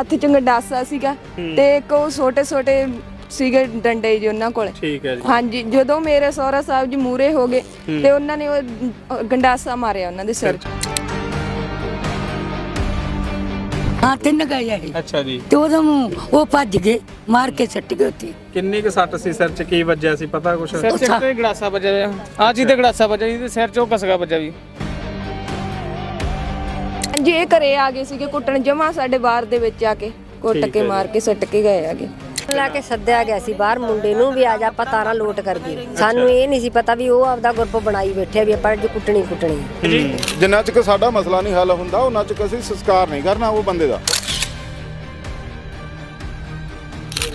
ਹੱਥ ਚ ਗੰਡਾਸਾ ਸੀਗਾ ਤੇ ਇੱਕ ਉਹ ਛੋਟੇ ਛੋਟੇ ਸੀਗੇ ਡੰਡੇ ਜੀ ਉਹਨਾਂ ਕੋਲ। ਠੀਕ ਹੈ ਜੀ। ਹਾਂਜੀ ਜਦੋਂ ਮੇਰੇ ਸਹੁਰਾ ਸਾਹਿਬ ਜੀ ਮੂਰੇ ਹੋ ਗਏ ਤੇ ਉਹਨਾਂ ਨੇ ਉਹ ਗੰਡਾਸਾ ਮਾਰਿਆ ਉਹਨਾਂ ਦੇ ਸਿਰ 'ਚ। ਹਾਂ ਤਿੰਨ ਗਏ ਇਹ। ਅੱਛਾ ਜੀ। ਤੇ ਉਦੋਂ ਉਹ ਭੱਜ ਗਏ ਮਾਰ ਕੇ ਸੱਟ ਗਏ ਉੱਥੇ। ਕਿੰਨੀ ਕੁ ਸੱਟ ਸੀ ਸਿਰ 'ਚ? ਕੀ ਵੱਜਿਆ ਸੀ? ਪਤਾ ਕੁਛ? ਸਿਰ ਚ ਤੇ ਗੜਾਸਾ ਵੱਜਿਆ। ਆ ਜੀ ਤੇ ਗੜਾਸਾ ਵੱਜਿਆ ਜੀ ਤੇ ਸਿਰ ਚ ਉਹ ਕਸਗਾ ਵੱਜਿਆ ਵੀ। ਹਾਂਜੀ ਇਹ ਘਰੇ ਆ ਗਏ ਸੀਗੇ ਕੁੱਟਣ ਜਮਾ ਸਾਡੇ ਬਾਹਰ ਦੇ ਵਿੱਚ ਆ ਕੇ ਕੁੱਟ ਕੇ ਮਾਰ ਕੇ ਸੱਟ ਕੇ ਗਏ ਆਗੇ ਲਾ ਕੇ ਸੱਦਿਆ ਗਿਆ ਸੀ ਬਾਹਰ ਮੁੰਡੇ ਨੂੰ ਵੀ ਆ ਜਾ ਆਪਾਂ ਤਾਰਾਂ ਲੋਟ ਕਰ ਗਏ ਸਾਨੂੰ ਇਹ ਨਹੀਂ ਸੀ ਪਤਾ ਵੀ ਉਹ ਆਪਦਾ ਗਰੁੱਪ ਬਣਾਈ ਬੈਠੇ ਆ ਵੀ ਆਪਾਂ ਅੱਜ ਕੁੱਟਣੀ ਕੁੱਟਣੀ। ਜਿੰਨਾ ਚਿਰ ਸਾਡਾ ਮਸਲਾ ਨਹੀਂ ਹੱਲ ਹੁੰਦਾ ਉਹਨਾਂ ਚਿਰ ਅਸੀਂ ਸੰਸਕਾਰ ਨਹੀਂ ਕਰਨਾ ਉਹ ਬੰਦੇ ਦਾ।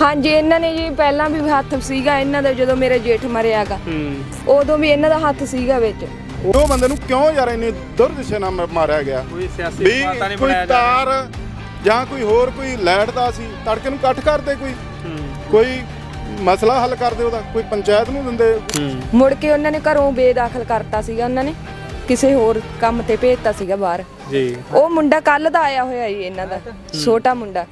ਹਾਂਜੀ ਇਹਨਾਂ ਨੇ ਜੀ ਪਹਿਲਾਂ ਵੀ ਹੱਥ ਸੀਗਾ ਇਹਨਾਂ ਦਾ ਜਦੋਂ ਮੇਰੇ ਜੇਠ ਮਰਿਆਗਾ ਹੂੰ। ਉਦੋਂ ਵੀ ਇਹਨਾਂ ਦਾ ਹੱਥ ਸੀਗਾ ਵਿੱਚ। ਉਹ ਬੰਦੇ ਨੂੰ ਕਿਉਂ ਯਾਰ ਇੰਨੀ ਦੁਰਦਿਸ਼ਾ ਨਾਲ ਮ- ਮਾਰਿਆ ਗਿਆ? ਕੋਈ ਸਿਆਸੀ ਵੀ ਮਾਤਾ ਨਹੀਂ ਕੋਈ ਬਣਾਇਆ ਜਾ ਰਿਹਾ। ਤਾਰ ਜਾਂ ਕੋਈ ਹੋਰ ਕੋਈ ਲਾਈਟ ਦਾ ਸੀ ਤੜਕੇ ਨੂੰ ਕੱਟ ਕਰਦੇ ਕੋਈ। ਹੂੰ। ਕੋਈ ਮਸਲਾ ਹੱਲ ਕਰਦੇ ਉਹਦਾ ਕੋਈ ਪੰਚਾਇਤ ਨੂੰ ਦਿੰਦੇ। ਹੂੰ। ਮੁੜ ਕੇ ਉਹਨਾਂ ਨੇ ਘਰੋਂ ਬੇਦਾਖਲ ਕਰਤਾ ਸੀਗਾ ਉਹਨਾਂ ਨੇ ਕਿਸੇ ਹੋਰ ਕੰਮ ਤੇ ਭੇਜਤਾ ਸੀਗਾ ਬਾਹਰ। ਜੀ। ਉਹ ਮੁੰਡਾ ਕੱਲ ਦਾ ਆਇਆ ਹੋਇਆ ਜੀ ਇਹਨਾਂ ਦਾ ਛੋਟਾ ਮੁੰਡਾ।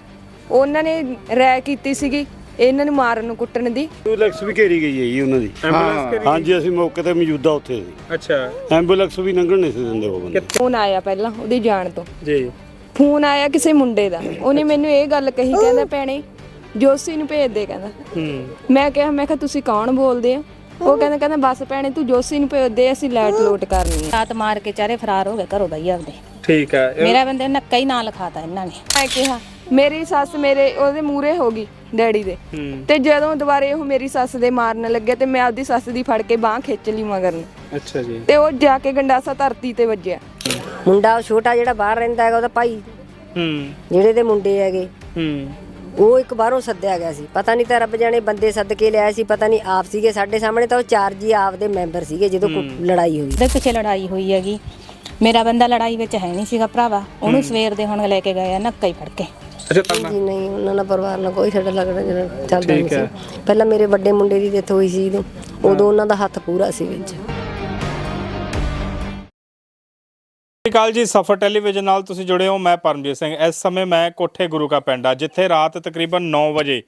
ਉਹਨਾਂ ਨੇ ਰੈ ਕੀਤੀ ਸੀਗੀ ਇਹਨਾਂ ਨੂੰ ਮਾਰਨ ਨੂੰ ਕੁੱਟਣ ਦੀ। ਐਂਬੂਲੈਂਸ ਵੀ ਘੇਰੀ ਗਈ ਹੈ ਜੀ ਉਹਨਾਂ ਦੀ। ਐਂਬੂਲੈਂਸ ਹਾਂਜੀ ਅਸੀਂ ਮੌਕੇ ਤੇ ਮੌਜੂਦਾ ਉੱਥੇ ਸੀ ਅੱਛਾ। ਐਂਬੂਲੈਂਸ ਵੀ ਲੰਘਣ ਨਹੀਂ ਸੀ ਦਿੰਦੇ ਉਹ ਬੰਦੇ। ਫੋਨ ਆਇਆ ਪਹਿਲਾਂ ਉਹਦੀ ਜਾਣ ਤੋਂ। ਜੀ। ਫੋਨ ਆਇਆ ਕਿਸੇ ਮੁੰਡੇ ਦਾ। ਉਹਨੇ ਮੈਨੂੰ ਇਹ ਗੱਲ ਕਹੀ ਕਹਿੰਦਾ ਭੈਣੇ ਜੋਸੀ ਨੂੰ ਭੇਜ ਦੇ ਕਹਿੰਦਾ। ਹੂੰ। ਮੈਂ ਕਿਹਾ ਮੈਂ ਕਿਹਾ ਤੁਸੀਂ ਕੌਣ ਬੋਲਦੇ ਆ? ਉਹ ਕਹਿੰਦਾ ਕਹਿੰਦਾ ਬਸ ਭੈਣੇ ਤੂੰ ਜੋਸੀ ਨੂੰ ਭੇਜ ਦੇ ਅਸੀਂ ਲਾਈਟ ਲੋਟ ਕਰਨੀ ਆ। ਰਾਤ ਮਾਰ ਕੇ ਚਾਰੇ ਫਰਾਰ ਹੋ ਗਏ ਘਰੋਂ ਬਈ ਆਪਦੇ। ਠੀਕ ਹੈ ਮੇਰਾ ਬੰਦੇ ਨੱਕਾ ਹੀ ਨਾਂ ਲਿਖਾਤਾ ਇਹਨਾਂ ਨੇ। ਮੈਂ ਕਿਹਾ ਮੇਰੀ ਸੱਸ ਮੇਰੇ ਉਹਦੇ ਮੂਰੇ ਹੋ ਗਈ ਡੈਡੀ ਦੇ। ਹੂੰ। ਤੇ ਜਦੋਂ ਦੁਬਾਰੇ ਉਹ ਮੇਰੀ ਸੱਸ ਦੇ ਮਾਰਨ ਲੱਗੇ ਤੇ ਮੈਂ ਆਪਦੀ ਸੱਸ ਦੀ ਫੜ ਕੇ ਬਾਹ ਖਿੱਚ ਲਈ ਮਗਰ ਨੂੰ। ਅੱਛਾ ਜੀ। ਤੇ ਉਹ ਜਾ ਕੇ ਗੰਡਾਸਾ ਧਰਤੀ ਤੇ ਵੱਜਿਆ। ਮੁੰਡਾ ਉਹ ਛੋਟਾ ਜਿਹੜਾ ਬਾਹਰ ਰਹਿੰਦਾ ਹੈਗਾ ਉਹਦਾ ਭਾਈ। ਹੂੰ। ਜਿਹੜੇ ਦੇ ਮੁੰਡੇ ਹੈਗੇ। ਹੂੰ। ਉਹ ਇੱਕ ਬਾਹਰੋਂ ਸੱਦਿਆ ਗਿਆ ਸੀ। ਪਤਾ ਨਹੀਂ ਤਾਂ ਰੱਬ ਜਾਣੇ ਬੰਦੇ ਸੱਦ ਕੇ ਲਿਆਏ ਸੀ ਪਤਾ ਨਹੀਂ ਆਪ ਸੀਗੇ ਸਾਡੇ ਸਾਹਮਣੇ ਤਾਂ ਉਹ ਚਾਰ ਜੀ ਆਪ ਦੇ ਮੈਂਬਰ ਸੀਗੇ ਜਦੋਂ ਕੋਈ ਲੜਾਈ ਹੋਈ। ਉਹਦੇ ਪਿੱਛੇ ਲੜਾਈ ਹੋਈ ਹੈਗੀ। ਮੇਰਾ ਬੰਦਾ ਲੜਾਈ ਵਿੱਚ ਹੈ ਨਹੀਂ ਸੀਗਾ ਭਰਾਵਾ। ਉਹਨੂੰ ਸਵੇਰ ਦੇ ਹੁਣ ਲੈ ਕੇ ਗਏ ਆ ਨੱਕਾ ਹੀ ਫੜ ਕੇ। ਅੱਛਾ ਤਾਂ ਜੀ ਨਹੀਂ ਉਹਨਾਂ ਨਾਲ ਪਰਿਵਾਰ ਨਾਲ ਕੋਈ ਸਾਡਾ ਲੱਗਦਾ ਜਿਹੜਾ ਚੱਲਦਾ ਨਹੀਂ ਸੀ। ਪਹਿਲਾਂ ਮੇਰੇ ਵੱਡੇ ਮੁੰਡੇ ਦੀ ਡੈਥ ਹੋਈ ਸੀ ਉਦੋਂ ਉਦੋਂ ਉਹਨਾਂ ਦਾ ਹੱਥ ਪੂਰਾ ਸੀ ਵਿੱਚ। ਸਤਿ ਸ਼੍ਰੀ ਅਕਾਲ ਜੀ ਸਫਰ ਟੈਲੀਵਿਜ਼ਨ ਨਾਲ ਤੁਸੀਂ ਜੁੜੇ ਹੋ ਮੈਂ ਪਰਮਜੀਤ ਸਿੰਘ। ਇਸ ਸਮੇਂ ਮੈਂ ਕੋਠੇ ਗੁਰੂ ਕਾ ਪਿੰਡ ਆ ਜਿੱਥੇ ਰਾਤ ਤਕਰੀਬਨ 9 ਵਜੇ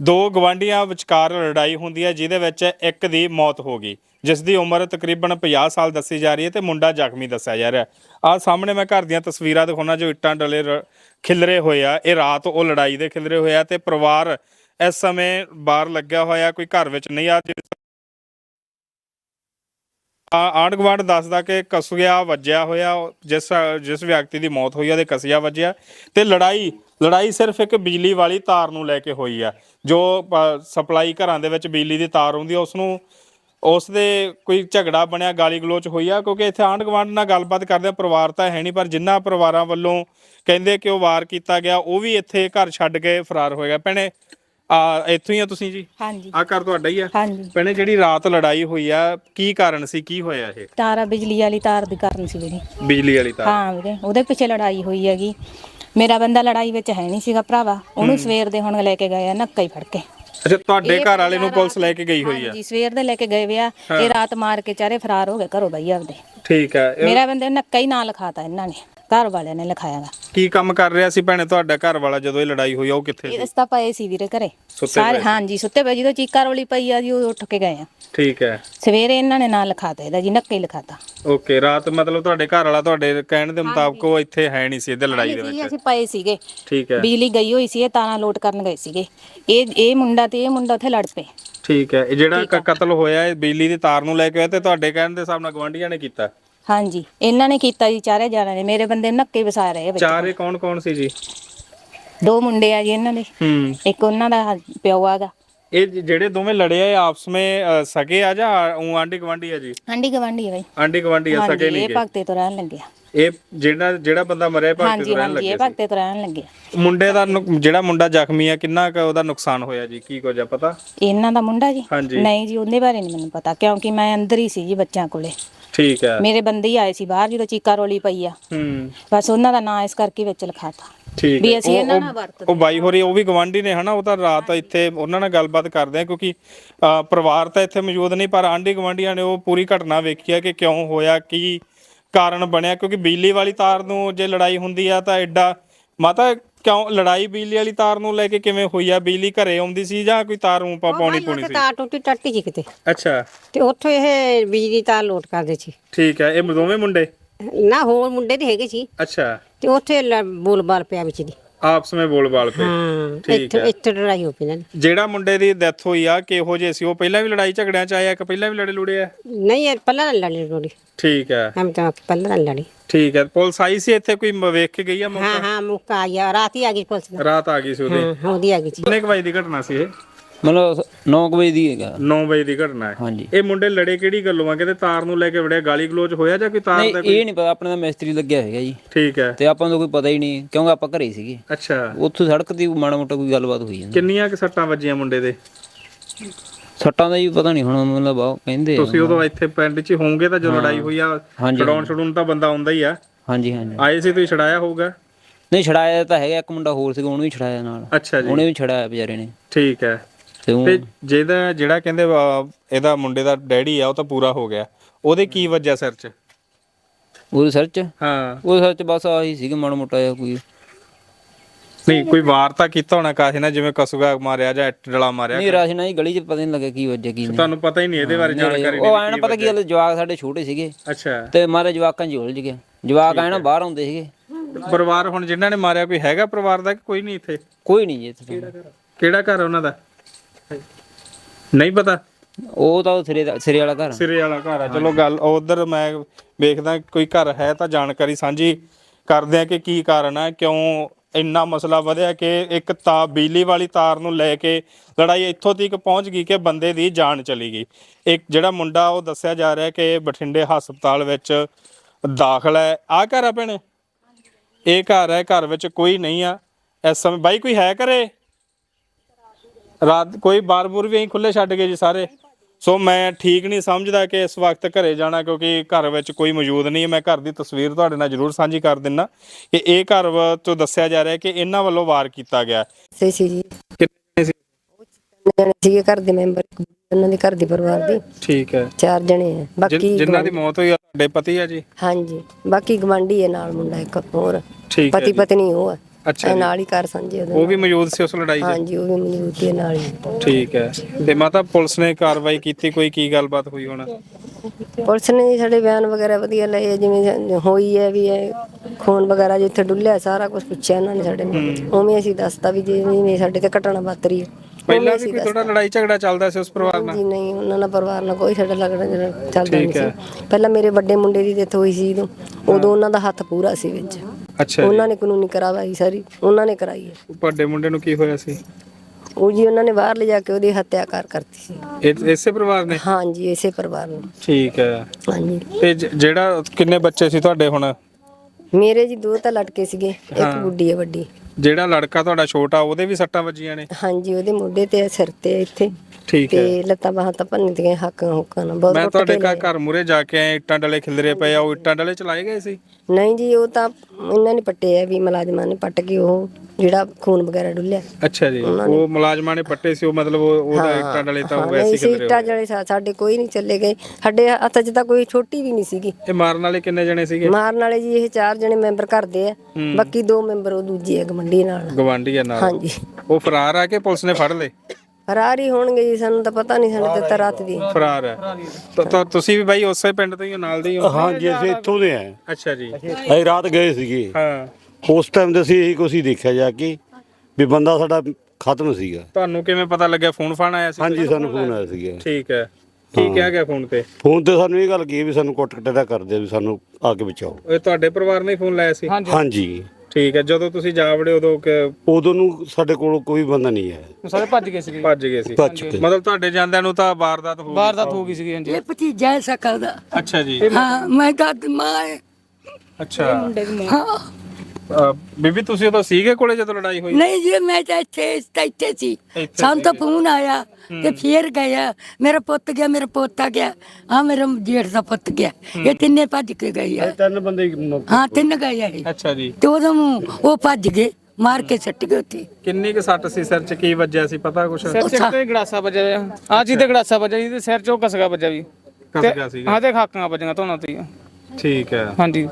ਦੋ ਗਵਾਂਢੀਆਂ ਵਿਚਕਾਰ ਲੜਾਈ ਹੁੰਦੀ ਹੈ, ਜਿਹਦੇ ਵਿੱਚ ਇੱਕ ਦੀ ਮੌਤ ਹੋ ਗਈ ਜਿਸ ਦੀ ਉਮਰ ਤਕਰੀਬਨ 50 ਸਾਲ ਦੱਸੀ ਜਾ ਰਹੀ ਹੈ ਤੇ ਮੁੰਡਾ ਜ਼ਖਮੀ ਦੱਸਿਆ ਜਾ ਰਿਹਾ ਆ ਸਾਹਮਣੇ ਮੈਂ ਘਰ ਦੀਆਂ ਤਸਵੀਰਾਂ ਦਿਖਾਉਣਾ, ਜੋ ਇੱਟਾਂ ਡਲੇ ਰ- ਖਿਲਰੇ ਹੋਏ ਆ। ਇਹ ਰਾਤ ਉਹ ਲੜਾਈ ਦੇ ਖਿਲਰੇ ਹੋਏ ਆ ਤੇ ਪਰਿਵਾਰ ਇਸ ਸਮੇਂ ਬਾਹਰ ਲੱਗਿਆ ਹੋਇਆ, ਕੋਈ ਘਰ ਵਿੱਚ ਨਹੀਂ ਆ, ਜਿਸ ਆਂਢ ਗੁਆਂਢ ਦੱਸਦਾ ਕਿ ਕਸੂਆ ਵੱਜਿਆ ਹੋਇਆ, ਜਿਸ ਜਿਸ ਵਿਅਕਤੀ ਦੀ ਮੌਤ ਹੋਈ ਆ ਉਹਦੇ ਕਸਿਆ ਵੱਜਿਆ ਤੇ ਲੜਾਈ ਲੜਾਈ ਸਿਰਫ ਇੱਕ ਬਿਜਲੀ ਵਾਲੀ ਤਾਰ ਨੂੰ ਲੈ ਕੇ ਹੋਈ ਆ। ਜੋ ਸਪਲਾਈ ਘਰਾਂ ਦੇ ਵਿੱਚ ਬਿਜਲੀ ਦੀ ਤਾਰ ਹੁੰਦੀ ਆ ਉਸ ਨੂੰ ਉਸ ਦੇ ਕੋਈ ਝਗੜਾ ਬਣਿਆ, ਗਾਲੀ ਗਲੋਚ ਹੋਈ ਆ, ਕਿਉਂਕਿ ਇੱਥੇ ਆਂਢ ਗੁਆਂਢ ਨਾਲ ਗੱਲਬਾਤ ਕਰਦੇ ਪਰਿਵਾਰ ਤਾਂ ਹੈ ਨਹੀਂ, ਪਰ ਜਿੰਨਾ ਪਰਿਵਾਰਾਂ ਵੱਲੋਂ ਕਹਿੰਦੇ ਕਿ ਉਹ ਵਾਰ ਕੀਤਾ ਗਿਆ, ਉਹ ਵੀ ਇੱਥੇ ਘਰ ਛੱਡ ਕੇ ਫਰਾਰ ਹੋ ਗਿਆ ਭੈਣੇ ਆ ਇੱਥੋਂ ਹੀ ਆ ਤੁਸੀਂ ਜੀ? ਹਾਂਜੀ। ਆ ਘਰ ਤੁਹਾਡਾ ਹੀ ਆ? ਹਾਂਜੀ। ਭੈਣੇ ਜਿਹੜੀ ਰਾਤ ਲੜਾਈ ਹੋਈ ਆ ਕੀ ਕਾਰਨ ਸੀ? ਕੀ ਹੋਇਆ ਇਹ? ਤਾਰਾ ਬਿਜਲੀ ਵਾਲੀ ਤਾਰ ਦੀ ਕਾਰਨ ਸੀ ਵੀਰੇ। ਬਿਜਲੀ ਵਾਲੀ ਤਾਰ। ਹਾਂ ਵੀਰੇ ਉਹਦੇ ਪਿੱਛੇ ਲੜਾਈ ਹੋਈ ਹੈਗੀ। ਮੇਰਾ ਬੰਦਾ ਲੜਾਈ ਵਿੱਚ ਹੈ ਨਹੀਂ ਸੀਗਾ ਭਰਾਵਾ। ਉਹਨੂੰ ਸਵੇਰ ਦੇ ਹੁਣ ਲੈ ਕੇ ਗਏ ਆ ਨੱਕਾ ਹੀ ਫੜ ਕੇ। ਅੱਛਾ ਤੁਹਾਡੇ ਘਰ ਵਾਲੇ ਨੂੰ ਪੁਲਿਸ ਲੈ ਕੇ ਗਈ ਹੋਈ ਆ? ਹਾਂਜੀ ਸਵੇਰ ਦੇ ਲੈ ਕੇ ਗਏ ਵਿਆ। ਇਹ ਰਾਤ ਮਾਰ ਕੇ ਚਾਰੇ ਫਰਾਰ ਹੋ ਗਏ ਘਰੋਂ ਬਈ ਆਪਦੇ। ਠੀਕ ਹੈ ਮੇਰਾ ਬੰਦੇ ਨੱਕਾ ਹੀ ਨਾਂ ਲਿਖਾਤਾ ਇਹਨਾਂ ਨੇ। ਘਰ ਵਾਲਿਆਂ ਨੇ ਲਿਖਾਇਆਗਾ ਕੀ ਕੰਮ ਕਰ ਰਿਹਾ ਸੀ ਭੈਣੇ ਤੁਹਾਡਾ? ਘਰ ਵਾਲਾ ਜਦੋਂ ਇਹ ਲੜਾਈ ਹੋਈ ਆ ਉਹ ਕਿੱਥੇ ਸੀ? ਇਹ ਰਸਤਾ ਪਏ ਸੀ ਵੀਰੇ ਘਰੇ। ਸੁੱਤੇ ਸਾਰੇ ਹਾਂਜੀ ਸੁੱਤੇ ਪਏ। ਜਦੋਂ ਚੀਕਾ ਰੋਲੀ ਪਈ ਆ ਜੀ ਉਹ ਉੱਠ ਕੇ ਗਏ ਆ। ਠੀਕ ਹੈ। ਸਵੇਰੇ ਇਹਨਾਂ ਨੇ ਨਾਂ ਲਿਖਾਤਾ ਇਹਦਾ ਜੀ ਨੱਕੇ ਲਿਖਾਤਾ। ਓਕੇ ਰਾਤ ਮਤਲਬ ਤੁਹਾਡੇ ਘਰ ਵਾਲਾ ਤੁਹਾਡੇ ਕਹਿਣ ਦੇ ਮੁਤਾਬਕ ਉਹ ਇੱਥੇ ਹੈ ਨਹੀਂ ਸੀ ਇਹਦੇ ਲੜਾਈ ਦੇ ਜੀ ਵਿੱਚ। ਅਸੀਂ ਪਏ ਸੀਗੇ। ਠੀਕ ਹੈ। ਬਿਜਲੀ ਗਈ ਹੋਈ ਸੀ ਇਹ ਤਾਰਾਂ ਲੋਡ ਕਰਨ ਗਏ ਸੀਗੇ। ਇਹ ਇਹ ਮੁੰਡਾ ਤੇ ਇਹ ਮੁੰਡਾ ਉੱਥੇ ਲੜ ਪਏ। ਠੀਕ ਹੈ। ਇਹ ਜਿਹੜਾ ਕ- ਕਤਲ ਹੋਇਆ ਇਹ ਬਿਜਲੀ ਦੀ ਤਾਰ ਨੂੰ ਲੈ ਕੇ ਹੋਇਆ ਤੇ ਤੁਹਾਡੇ ਕਹਿਣ ਦੇ ਹਿਸਾਬ ਨਾਲ ਗਵਾਂਢੀਆਂ ਨੇ ਕੀਤਾ? ਹਾਂਜੀ। ਇਹਨਾਂ ਨੇ ਕੀਤਾ ਜੀ ਚਾਰੇ ਜਾਣਿਆਂ ਨੇ। ਮੇਰੇ ਬੰਦੇ ਨੱਕੇ ਵਸਾ ਰਹੇ ਆ ਵਿੱਚ। ਚਾਰੇ ਕੌਣ ਕੌਣ ਸੀ ਜੀ? ਦੋ ਮੁੰਡੇ ਆ ਜੀ ਇਹਨਾਂ ਦੇ। ਹੂੰ। ਇੱਕ ਉਹਨਾਂ ਦਾ ਪਿਓ ਆਗਾ। ਇਹ ਜ- ਜਿਹੜੇ ਦੋਵੇਂ ਲੜੇ ਆ ਇਹ ਆਪਸ ਵਿੱਚ ਅ, ਸਗੇ ਆ ਜਾਂ ਉਹ ਆਂਢੀ ਗਵਾਂਢੀ ਆ ਜੀ? ਆਂਢੀ ਗਵਾਂਢੀ ਆ ਬਈ। ਆਂਢੀ ਗਵਾਂਢੀ ਆ ਹਾਂਜੀ ਸਗੇ ਨਹੀਂ ਇਹ ਗੇ ਭਗਤੇ ਤੋਂ ਰਹਿਣ ਲੱਗਿਆ ਇਹ ਜਿਹੜਾ ਜਿਹੜਾ ਬੰਦਾ ਮਰਿਆ ਭਾਰਤੀ ਹਾਂਜੀ ਤੋਂ ਰਹਿਣ ਹਾਂਜੀ ਇਹ ਲੱਗੇ ਭਗਤੇ ਤੋਂ ਰਹਿਣ ਲੱਗਿਆ ਮੁੰਡੇ ਦਾ ਨੁਕ- ਜਿਹੜਾ ਮੁੰਡਾ ਜ਼ਖਮੀ ਆ ਕਿੰਨਾ ਕੁ ਉਹਦਾ ਨੁਕਸਾਨ ਹੋਇਆ ਜੀ? ਕੀ ਕੁਝ ਆ ਪਤਾ? ਇਹਨਾਂ ਦਾ ਮੁੰਡਾ ਜੀ? ਹਾਂਜੀ। ਨਹੀਂ ਜੀ ਉਹਦੇ ਬਾਰੇ ਨਹੀਂ ਮੈਨੂੰ ਪਤਾ ਕਿਉਂਕਿ ਮੈਂ ਅੰਦਰ ਹੀ ਸੀ ਜੀ ਬੱਚਿਆਂ ਕੋਲੇ। ਠੀਕ ਹੈ। ਮੇਰੇ ਬੰਦੇ ਹੀ ਆਏ ਸੀ ਬਾਹਰ ਜਦੋਂ ਚੀਕਾ ਰੋਲੀ ਪਈ ਆ। ਹੂੰ। ਬਸ ਉਹਨਾਂ ਦਾ ਨਾਂ ਇਸ ਕਰਕੇ ਵਿੱਚ ਲਿਖਾਤਾ ਠੀਕ ਵੀ। ਅਸੀਂ ਇਹਨਾਂ ਨਾਲ ਵਰਤਦੇ ਉਹ ਬਾਈ ਹੋਰੀ ਉਹ ਵੀ ਗਵਾਂਢੀ ਨੇ ਹਨਾ ਉਹ ਤਾਂ ਰਾਤ ਇੱਥੇ ਉਹਨਾਂ ਨਾਲ ਗੱਲਬਾਤ ਕਰਦੇ ਆ ਕਿਉਂਕਿ ਪਰਿਵਾਰ ਤਾਂ ਇੱਥੇ ਮੌਜੂਦ ਨਹੀਂ ਪਰ ਆਂਢੀ ਗਵਾਂਢੀਆਂ ਨੇ ਉਹ ਪੂਰੀ ਘਟਨਾ ਵੇਖੀ ਆ ਕਿ ਕਿਉਂ ਹੋਇਆ ਕੀ ਕਾਰਨ ਬਣਿਆ ਕਿਉਂਕਿ ਬਿਜਲੀ ਵਾਲੀ ਤਾਰ ਨੂੰ ਜੇ ਲੜਾਈ ਹੁੰਦੀ ਆ ਤਾਂ ਐਡਾ ਮਾਤਾ ਕਿਉਂ ਲੜਾਈ ਬਿਜਲੀ ਵਾਲੀ ਤਾਰ ਨੂੰ ਲੈ ਕੇ ਕਿਵੇਂ ਹੋਈ ਆ? ਬਿਜਲੀ ਘਰੇ ਆਉਂਦੀ ਸੀ ਜਾਂ ਕੋਈ ਤਾਰ ਨੂੰ ਪਾ- ਪਾਉਣੀ ਪੂਣੀ ਸੀ? ਤਾਰ ਟੁੱਟੀ ਟੱਟੀ ਜੀ ਕਿਤੇ। ਅੱਛਾ। ਤੇ ਉੱਥੋਂ ਇਹ ਬਿਜਲੀ ਤਾਰ ਲੋਟ ਕਰਦੇ ਸੀ। ਠੀਕ ਹੈ ਇਹ ਦੋਵੇਂ ਮੁੰਡੇ? ਨਾ ਹੋਰ ਮੁੰਡੇ ਤੇ ਹੈਗੇ ਸੀ। ਅੱਛਾ। ਤੇ ਉੱਥੇ ਬੋਲਬਾਲ ਪਿਆ ਵਿੱਚ ਦੀ। ਆਪਸ ਵਿੱਚ ਬੋਲਬਾਲ ਹਾਂ ਠੀਕ ਇੱਥੇ ਹੈ। ਇੱਥੇ ਲੜਾਈ ਹੋ ਪਈ ਨਾ। ਜਿਹੜਾ ਮੁੰਡੇ ਦੀ ਡੈਥ ਹੋਈ ਆ ਕਿਹੋ ਜਿਹੇ ਸੀ? ਉਹ ਪਹਿਲਾਂ ਵੀ ਲੜਾਈ ਝਗੜਿਆਂ ਚ ਆਇਆ ਕਿ ਪਹਿਲਾਂ ਵੀ ਲੜੇ ਲੁੜੇ ਆ? ਨਹੀਂ ਇਹ ਪੱਲਾ ਨਾਲ ਲੜੀ ਰੋੜੀ ਠੀਕ ਹੈ। ਹਮ ਤਾਂ ਪੱਲਾ ਨਾਲ ਲੜੀ। ਠੀਕ ਹੈ। ਪੁਲਿਸ ਆਈ ਸੀ ਇੱਥੇ ਕੋਈ ਮ- ਵੇਖ ਕੇ ਗਈ ਆ ਹਾਂ ਮੌਕਾ? ਹਾਂ ਮੁੱਕਾ ਆ ਗਿਆ। ਰਾਤ ਹੀ ਆ ਗਈ ਪੁਲਿਸ। ਦਾ ਰਾਤ ਆ ਗਈ ਸੀ ਉਹਦੀ। ਹਾਂ ਉਹਦੀ ਆ ਗਈ ਸੀ। ਕਿੰਨੇ ਕੁ ਵਜੇ ਦੀ ਘਟਨਾ ਸੀ ਇਹ? ਮਤਲਬ 9 ਵਜੇ ਦੀ ਹੈਗਾ। 9 ਵਜੇ ਦੀ ਘਟਨਾ ਹੈ। ਹਾਂਜੀ। ਇਹ ਮੁੰਡੇ ਲੜੇ ਕਿਹੜੀ ਗੱਲੋਂ ਆ? ਕਿਤੇ ਤਾਰ ਨੂੰ ਲੈ ਕੇ ਵੜਿਆ ਗਾਲੀ ਗਲੋਚ ਹੋਇਆ ਜਾਂ ਕੋਈ ਤਾਰ ਨਹੀਂ ਦਾ ਕੋਈ ਇਹ ਨਹੀਂ ਪਤਾ ਆਪਣੇ ਦਾ ਮਿਸਤਰੀ ਲੱਗਿਆ ਹੈਗਾ ਜੀ। ਠੀਕ ਹੈ। ਤੇ ਆਪਾਂ ਨੂੰ ਕੋਈ ਪਤਾ ਹੀ ਨਹੀਂ ਕਿਉਂਕਿ ਆਪਾਂ ਘਰੇ ਸੀਗੇ। ਅੱਛਾ। ਉੱਥੋਂ ਸੜਕ ਤੇ ਮਾੜਾ ਮੋਟਾ ਕੋਈ ਗੱਲਬਾਤ ਹੋਈ ਜਾਂਦੀ। ਕਿੰਨੀਆਂ ਕਿ ਸੱਟਾਂ ਵੱਜੀਆਂ ਮੁੰਡੇ ਦੇ? ਸੱਟਾਂ ਦਾ ਜੀ ਪਤਾ ਨਹੀਂ ਹੁਣ ਮਤਲਬ ਆ ਕਹਿੰਦੇ। ਤੁਸੀਂ ਉਦੋਂ ਇੱਥੇ ਪਿੰਡ 'ਚ ਹੀ ਹੋਵੋਗੇ ਤਾਂ ਜਦੋਂ ਲੜਾਈ ਹੋਈ ਆ ਛਡਾਉਣ ਛਡੂਣ ਤਾਂ ਬੰਦਾ ਆਉਂਦਾ ਹੀ ਆ। ਹਾਂਜੀ ਹਾਂਜੀ। ਆਏ ਸੀ ਤੁਸੀਂ ਛਡਾਇਆ ਹੋਊਗਾ? ਨਹੀਂ ਛੜਾਇਆ ਤਾਂ ਹੈਗਾ ਇੱਕ ਮੁੰਡਾ ਹੋਰ ਸੀਗਾ ਉਹਨੂੰ ਵੀ ਛੜਾਇਆ ਨਾਲ। ਅੱਛਾ ਜੀ। ਉਹਨੇ ਵੀ ਛੜਾਇਆ ਵਿਚਾਰੇ ਨੇ। ਠੀਕ ਹੈ। ਤੇ ਉਹ ਤੇ ਜਿਹਦਾ ਜਿਹੜਾ ਕਹਿੰਦੇ ਵਾ, ਇਹਦਾ ਮੁੰਡੇ ਦਾ ਡੈਡੀ ਆ ਉਹ ਤਾਂ ਪੂਰਾ ਹੋ ਗਿਆ। ਉਹਦੇ ਕੀ ਵੱਜਿਆ ਸਿਰ 'ਚ? ਉਹਦੇ ਸਿਰ 'ਚ? ਹਾਂ। ਉਹ ਸਿਰ 'ਚ ਬਸ ਆਹੀ ਸੀਗਾ ਮਾੜਾ ਮੋਟਾ ਜਿਹਾ ਕੋਈ। ਨਹੀਂ ਕੋਈ ਵਾਰ ਤਾਂ ਕੀਤਾ ਹੋਣਾ ਕਾਹੇ ਨਾ ਜਿਵੇਂ ਕਸੂਗਾ ਮਾਰਿਆ ਜਾਂ ਡਲਾ ਮਾਰਿਆ ਨਹੀਂ ਰਾਸ਼ਨਾ ਜੀ ਗਲੀ 'ਚ ਪਤਾ ਨਹੀਂ ਲੱਗਿਆ ਕੀ ਵੱਜਿਆ ਕੀ ਨਹੀਂ। ਤੁਹਾਨੂੰ ਪਤਾ ਹੀ ਨਹੀਂ ਇਹਦੇ ਬਾਰੇ ਜਾਣਕਾਰੀ ਉਹ ਨਾ ਪਤਾ ਕੀ ਗੱਲ ਜਵਾਕ ਸਾਡੇ ਛੋਟੇ ਸੀਗੇ। ਅੱਛਾ। ਤੇ ਮਾਰੇ ਜਵਾਕਾਂ 'ਚ ਉਲਝ ਗਿਆ ਜਵਾਕ ਆਏ ਨਾ ਬਾਹਰ ਆਉਂਦੇ ਸੀਗੇ। ਪਰਿਵਾਰ ਹੁਣ ਜਿਨ੍ਹਾਂ ਨੇ ਮਾਰਿਆ ਕੋਈ ਹੈਗਾ ਪਰਿਵਾਰ ਦਾ ਕਿ ਕੋਈ ਨਹੀਂ ਇੱਥੇ? ਕੋਈ ਨਹੀਂ ਜੀ ਇੱਥੇ ਤਾਂ। ਕਿਹੜਾ ਘਰ ਉਹਨਾਂ ਦਾ? ਨਹੀਂ ਪਤਾ। ਉਹ ਤਾਂ ਉਹ ਸਿਰੇ ਦਾ ਸਿਰੇ ਵਾਲਾ ਘਰ ਆ। ਸਿਰੇ ਵਾਲਾ ਘਰ ਆ। ਚਲੋ ਗੱਲ ਉਧਰ ਮੈਂ ਵੇਖਦਾ ਕੋਈ ਘਰ ਹੈ ਤਾਂ ਜਾਣਕਾਰੀ ਸਾਂਝੀ ਕਰਦੇ ਆ ਕਿ ਕੀ ਕਾਰਨ ਹੈ ਕਿਉਂ ਇੰਨਾ ਮਸਲਾ ਵਧਿਆ ਕਿ ਇੱਕ ਤਾਂ ਬਿਜਲੀ ਵਾਲੀ ਤਾਰ ਨੂੰ ਲੈ ਕੇ ਲੜਾਈ ਇੱਥੋਂ ਤੱਕ ਪਹੁੰਚ ਗਈ ਕਿ ਬੰਦੇ ਦੀ ਜਾਨ ਚਲੀ ਗਈ। ਇੱਕ ਜਿਹੜਾ ਮੁੰਡਾ ਉਹ ਦੱਸਿਆ ਜਾ ਰਿਹਾ ਕਿ ਬਠਿੰਡੇ ਹਸਪਤਾਲ ਵਿੱਚ ਦਾਖਲ ਹੈ। ਆ ਘਰ ਆ ਭੈਣੇ? ਇਹ ਘਰ ਹੈ ਘਰ ਵਿੱਚ ਕੋਈ ਨਹੀਂ ਆ। ਇਸ ਸਮੇਂ ਬਾਈ ਕੋਈ ਹੈ ਘਰੇ? ਰਾਤ ਕੋਈ ਬਾਰ-ਬੂਰ ਵੀ ਅਸੀਂ ਖੁੱਲੇ ਛੱਡ ਗਏ ਜੀ ਸਾਰੇ। ਸੋ ਮੈਂ ਠੀਕ ਨਹੀਂ ਸਮਝਦਾ ਕਿ ਇਸ ਵਕਤ ਘਰੇ ਜਾਣਾ ਕਿਉਂਕਿ ਘਰ ਵਿੱਚ ਕੋਈ ਮੌਜੂਦ ਨਹੀਂ ਮੈਂ ਘਰ ਦੀ ਤਸਵੀਰ ਤੁਹਾਡੇ ਨਾਲ ਜ਼ਰੂਰ ਸਾਂਝੀ ਕਰ ਦਿੰਨਾ ਕਿ ਇਹ ਘਰ ਵ- ਤੋਂ ਦੱਸਿਆ ਜਾ ਰਿਹਾ ਕਿ ਇਹਨਾਂ ਵੱਲੋਂ ਵਾਰ ਕੀਤਾ ਗਿਆ। ਸੇ ਸੀ ਜੀ। ਕਿੰਨੇ ਸੀ? ਤਿੰਨ ਜਣੇ ਸੀਗੇ ਘਰ ਦੇ ਮੈਂਬਰ ਉਹਨਾਂ ਦੇ ਘਰ ਦੀ ਪਰਿਵਾਰ ਦੀ। ਠੀਕ ਹੈ। ਚਾਰ ਜਣੇ ਆ। ਬਾਕੀ ਜਿਨ- ਜਿਨ੍ਹਾਂ ਦੀ ਮੌਤ ਹੋਈ ਆ ਤੁਹਾਡੇ ਪਤੀ ਆ ਜੀ? ਹਾਂਜੀ। ਬਾਕੀ ਗਵਾਂਢੀ ਹੈ ਨਾਲ ਮੁੰਡਾ ਇੱਕ ਹੋਰ। ਠੀਕ ਹੈ ਪਤੀ ਜੀ। ਪਤਨੀ ਉਹ ਆ। ਅੱਛਾ ਇਹ ਜੀ। ਨਾਲ ਹੀ ਕਰ ਸਾਂਝੇ ਉਹਦੇ ਉਹ ਵੀ ਮੌਜੂਦ ਸੀ ਉਸ ਲੜਾਈ 'ਚ? ਹਾਂਜੀ ਉਹ ਵੀ ਮੌਜੂਦ ਹੈ ਨਾਲ ਹੀ। ਠੀਕ ਹੈ। ਤੇ ਮਾਤਾ ਪੁਲਿਸ ਨੇ ਕਾਰਵਾਈ ਕੀਤੀ ਕੋਈ ਕੀ ਗੱਲਬਾਤ ਹੋਈ ਹੁਣ? ਪੁਲਿਸ ਨੇ ਜੀ ਸਾਡੇ ਬਿਆਨ ਵਗੈਰਾ ਵਧੀਆ ਲਏ ਜਿਵੇਂ ਹੋਈ ਹੈ ਵੀ ਇਹ ਖੂਨ ਵਗੈਰਾ ਜਿੱਥੇ ਡੁੱਲਿਆ ਸਾਰਾ ਕੁਝ ਪੁੱਛਿਆ ਇਹਨਾਂ ਨੇ ਸਾਡੇ ਨੂੰ ਉਵੇਂ ਅਸੀਂ ਦੱਸਤਾ ਵੀ ਜਿਵੇਂ ਸਾਡੇ ਤੇ ਘਟਨਾ ਵਾਪਰੀ ਹੈ ਪਹਿਲਾਂ ਵੀ ਕੋਈ ਥੋੜਾ ਲੜਾਈ ਝਗੜਾ ਚੱਲਦਾ ਸੀ ਉਸ ਪਰਿਵਾਰ ਨਾਲ? ਜੀ ਨਹੀਂ ਉਹਨਾਂ ਨਾਲ ਪਰਿਵਾਰ ਨਾਲ ਕੋਈ ਸਾਡਾ ਜਿਹੜਾ ਚੱਲਦਾ ਨਹੀਂ ਹੈ। ਸੀ ਪਹਿਲਾਂ ਮੇਰੇ ਵੱਡੇ ਮੁੰਡੇ ਦੀ ਡੈਥ ਹੋਈ ਸੀ ਉਦੋਂ। ਉਦੋਂ ਉਹਨਾਂ ਦਾ ਹੱਥ ਪੂਰਾ ਸੀ ਵਿੱਚ। ਅੱਛਾ ਜੀ। ਉਹਨਾਂ ਨੇ ਕਾਨੂੰਨੀ ਕਰਾਵਾਈ ਸਾਰੀ ਉਹਨਾਂ ਨੇ ਕਰਾਈ ਹੈ। ਵੱਡੇ ਮੁੰਡੇ ਨੂੰ ਕੀ ਹੋਇਆ ਸੀ? ਉਹ ਜੀ ਉਹਨਾਂ ਨੇ ਬਾਹਰ ਲਿਜਾ ਕੇ ਉਹਦੀ ਹੱਤਿਆ ਕਰ ਕਰਤੀ ਸੀ। ਇਹ ਇਸੇ ਪਰਿਵਾਰ ਨੇ? ਹਾਂਜੀ ਇਸੇ ਪਰਿਵਾਰ ਨੂੰ। ਠੀਕ ਹੈ। ਹਾਂਜੀ। ਤੇ ਜ- ਜਿਹੜਾ ਕਿੰਨੇ ਬੱਚੇ ਸੀ ਤੁਹਾਡੇ ਹੁਣ? ਮੇਰੇ ਜੀ ਦੋ ਤਾਂ ਲਟਕੇ ਸੀਗੇ ਇੱਕ ਗੁੱਡੀ ਹੈ ਵੱਡੀ। ਜਿਹੜਾ ਲੜਕਾ ਤੁਹਾਡਾ ਛੋਟਾ ਉਹਦੇ ਵੀ ਸੱਟਾਂ ਵੱਜੀਆਂ ਨੇ? ਹਾਂਜੀ ਉਹਦੇ ਮੋਢੇ ਤੇ ਸਿਰ ਤੇ ਇੱਥੇ। ਠੀਕ ਹੈ। ਤੇ ਲੱਤਾਂ ਬਾਹਾਂ ਤਾਂ ਭੰਨ ਦੀਆਂ ਹੱਕ ਹੁੱਕਾਂ ਨਾਲ। ਬਹੁਤ ਮੈਂ ਕੁੱਟ ਤੁਹਾਡੇ ਘਰ ਲਿਆਏ। ਘਰ ਮੂਰੇ ਜਾ ਕੇ ਆਇਆ ਇੱਟਾਂ ਡਲੇ ਖਿਲਰੇ ਪਏ ਆ ਉਹ ਇੱਟਾਂ ਡਲੇ ਚਲਾਏ ਗਏ ਸੀ? ਨਹੀਂ ਜੀ ਉਹ ਤਾਂ ਇਹਨਾਂ ਨੇ ਪੱਟੇ ਆ ਵੀ ਮੁਲਾਜ਼ਮਾਂ ਨੇ ਪੱਟ ਕੇ ਉਹ ਜਿਹੜਾ ਖੂਨ ਵਗੈਰਾ ਡੁੱਲਿਆ। ਅੱਛਾ ਜੀ ਉਹ ਮੁਲਾਜ਼ਮਾਂ ਨੇ ਪੱਟੇ ਸੀ ਉਹ ਮਤਲਬ ਉਹ- ਉਹਦਾ ਇੱਟਾਂ ਡਲੇ ਤਾਂ ਉਹ ਵੈਸੇ ਖਿਲਰੇ ਇੱਟਾਂ ਸਾ- ਸਾਡੇ ਕੋਈ ਨਹੀਂ ਚੱਲੇ ਗਏ। ਸਾਡੇ ਹੱਥ 'ਚ ਤਾਂ ਕੋਈ ਛੋਟੀ ਵੀ ਨਹੀਂ ਸੀਗੀ। ਇਹ ਮਾਰਨ ਵਾਲੇ ਕਿੰਨੇ ਜਣੇ ਸੀਗੇ? ਮਾਰਨ ਵਾਲੇ ਜੀ ਇਹ ਚਾਰ ਜਣੇ ਮੈਂਬਰ ਕਰਦੇ ਆ। ਬਾਕੀ ਦੋ ਮੈਂਬਰ ਉਹ ਦੂਜੇ ਆ ਗਮੰਡੀ ਨਾਲ। ਗਵਾਂਢੀ ਆ ਨਾਲ। ਹਾਂਜੀ। ਉਹ ਫਰਾਰ ਆ ਕੇ ਪੁਲਿਸ ਨੇ ਫੜ ਲਏ? ਫਰਾਰ ਹੀ ਹੋਣਗੇ ਜੀ ਸਾਨੂੰ ਤਾਂ ਪਤਾ ਨਹੀਂ ਸਾਨੂੰ ਤਾਂ ਰਾਤ ਦੀ। ਫਰਾਰ ਹੈ। ਤਾਂ- ਤਾਂ ਤੁਸੀਂ ਵੀ ਬਾਈ ਉਸੇ ਪਿੰਡ ਤੋਂ ਹੀ ਹੋ, ਨਾਲ ਦੇ ਹੀ ਹੋ? ਹਾਂਜੀ ਅਸੀਂ ਇੱਥੋਂ ਦੇ ਆ ਅੱਛਾ ਜੀ। ਅਸੀਂ ਰਾਤ ਗਏ ਸੀਗੇ। ਹਾਂ। ਉਸ ਟਾਈਮ ਤੇ ਅਸੀਂ ਇਹੀ ਕੁਛ ਹੀ ਦੇਖਿਆ ਜਾ ਕੇ ਵੀ ਬੰਦਾ ਸਾਡਾ ਖਤਮ ਸੀਗਾ। ਤੁਹਾਨੂੰ ਕਿਵੇਂ ਪਤਾ ਲੱਗਿਆ? ਫੋਨ ਫਾਨ ਆਇਆ ਸੀ ਹਾਂਜੀ ਸਾਨੂੰ ਫੋਨ ਆਇਆ ਸੀਗਾ। ਠੀਕ ਹੈ। ਕੀ ਕਿਹਾ ਗਿਆ ਫੋਨ ਤੇ? ਫੋਨ ਤੇ ਸਾਨੂੰ ਇਹ ਗੱਲ ਕੀ ਵੀ ਸਾਨੂੰ ਕੁੱਟ ਕਟੇਰਾ ਕਰਦੇ ਆ ਵੀ ਸਾਨੂੰ ਆ ਕੇ ਬਚਾਓ। ਇਹ ਤੁਹਾਡੇ ਪਰਿਵਾਰ ਨੇ ਫੋਨ ਲਾਇਆ ਸੀ? ਹਾਂਜੀ। ਠੀਕ ਹੈ ਜਦੋਂ ਤੁਸੀਂ ਜਾ ਵੜੇ ਉਦੋਂ ਕਿ- ਉਦੋਂ ਨੂੰ ਸਾਡੇ ਕੋਲ ਕੋਈ ਬੰਦਾ ਨਹੀਂ ਆਇਆ ਸਾਰੇ ਭੱਜ ਗਏ ਸੀਗੇ। ਭੱਜ ਗਏ ਸੀ। ਭੱਜ ਕੇ ਮਤਲਬ ਤੁਹਾਡੇ ਜਾਂਦਿਆਂ ਨੂੰ ਤਾਂ ਵਾਰਦਾਤ ਹੋ ਗਈ। ਵਾਰਦਾਤ ਹੋ ਗਈ ਸੀਗੀ ਹਾਂਜੀ। ਇਹ ਭਤੀਜਾ ਹੈ ਸਕਲ ਦਾ। ਅੱਛਾ ਜੀ। ਹਾਂ ਮੈਂ ਕਹਤ ਮਾਂ ਹੈ। ਅੱਛਾ। ਹਾਂ। ਬੀਬੀ ਤੁਸੀਂ ਉਦੋਂ ਸੀਗੇ ਕੋਲੇ ਜਦੋਂ ਲੜਾਈ ਹੋਈ? ਨਹੀਂ ਜੀ ਮੈਂ ਤਾਂ ਇੱਥੇ ਤਾਂ ਇੱਥੇ ਸੀ। ਸਾਨੂੰ ਤਾਂ ਫੋਨ ਆਇਆ ਤੇ ਫੇਰ ਗਿਆ ਮੇਰਾ ਪੁੱਤ ਗਿਆ ਮੇਰਾ ਪੋਤਾ ਗਿਆ। ਹਾਂ ਮੇਰਾ ਜੇਠ ਦਾ ਪੁੱਤ ਗਿਆ। ਇਹ ਤਿੰਨੇ ਭੱਜ ਕੇ ਗਏ ਆ। ਤਿੰਨ ਬੰਦੇ ਹਾਂ ਤਿੰਨ ਗਏ ਆ ਇਹ। ਅੱਛਾ ਜੀ। ਤੇ ਉਦੋਂ ਉਹ ਭੱਜ ਗਏ ਮਾਰ ਕੇ ਸੱਟ ਗਏ ਉੱਥੇ। ਕਿੰਨੀ ਕੁ ਸੱਟ ਸੀ ਸਿਰ 'ਚ? ਕੀ ਵੱਜਿਆ ਸੀ ਪਤਾ ਕੁਛ? ਸਿਰ 'ਚ ਤੇ ਗੜਾਸਾ ਵੱਜਿਆ ਆ ਚੀਜ਼ ਤੇ ਗੜਾਸਾ ਵੱਜਿਆ ਜੀ ਤੇ ਸਿਰ 'ਚੋਂ ਕਸਗਾ ਵੱਜਿਆ ਵੀ। ਕਸ ਗਿਆ ਸੀਗਾ। ਹਾਂ ਤੇ ਖਾਕਾਂ ਵੱਜੀਆਂ ਧੋਣਾ ਤੇ ਠੀਕ ਹੈ। ਹਾਂਜੀ।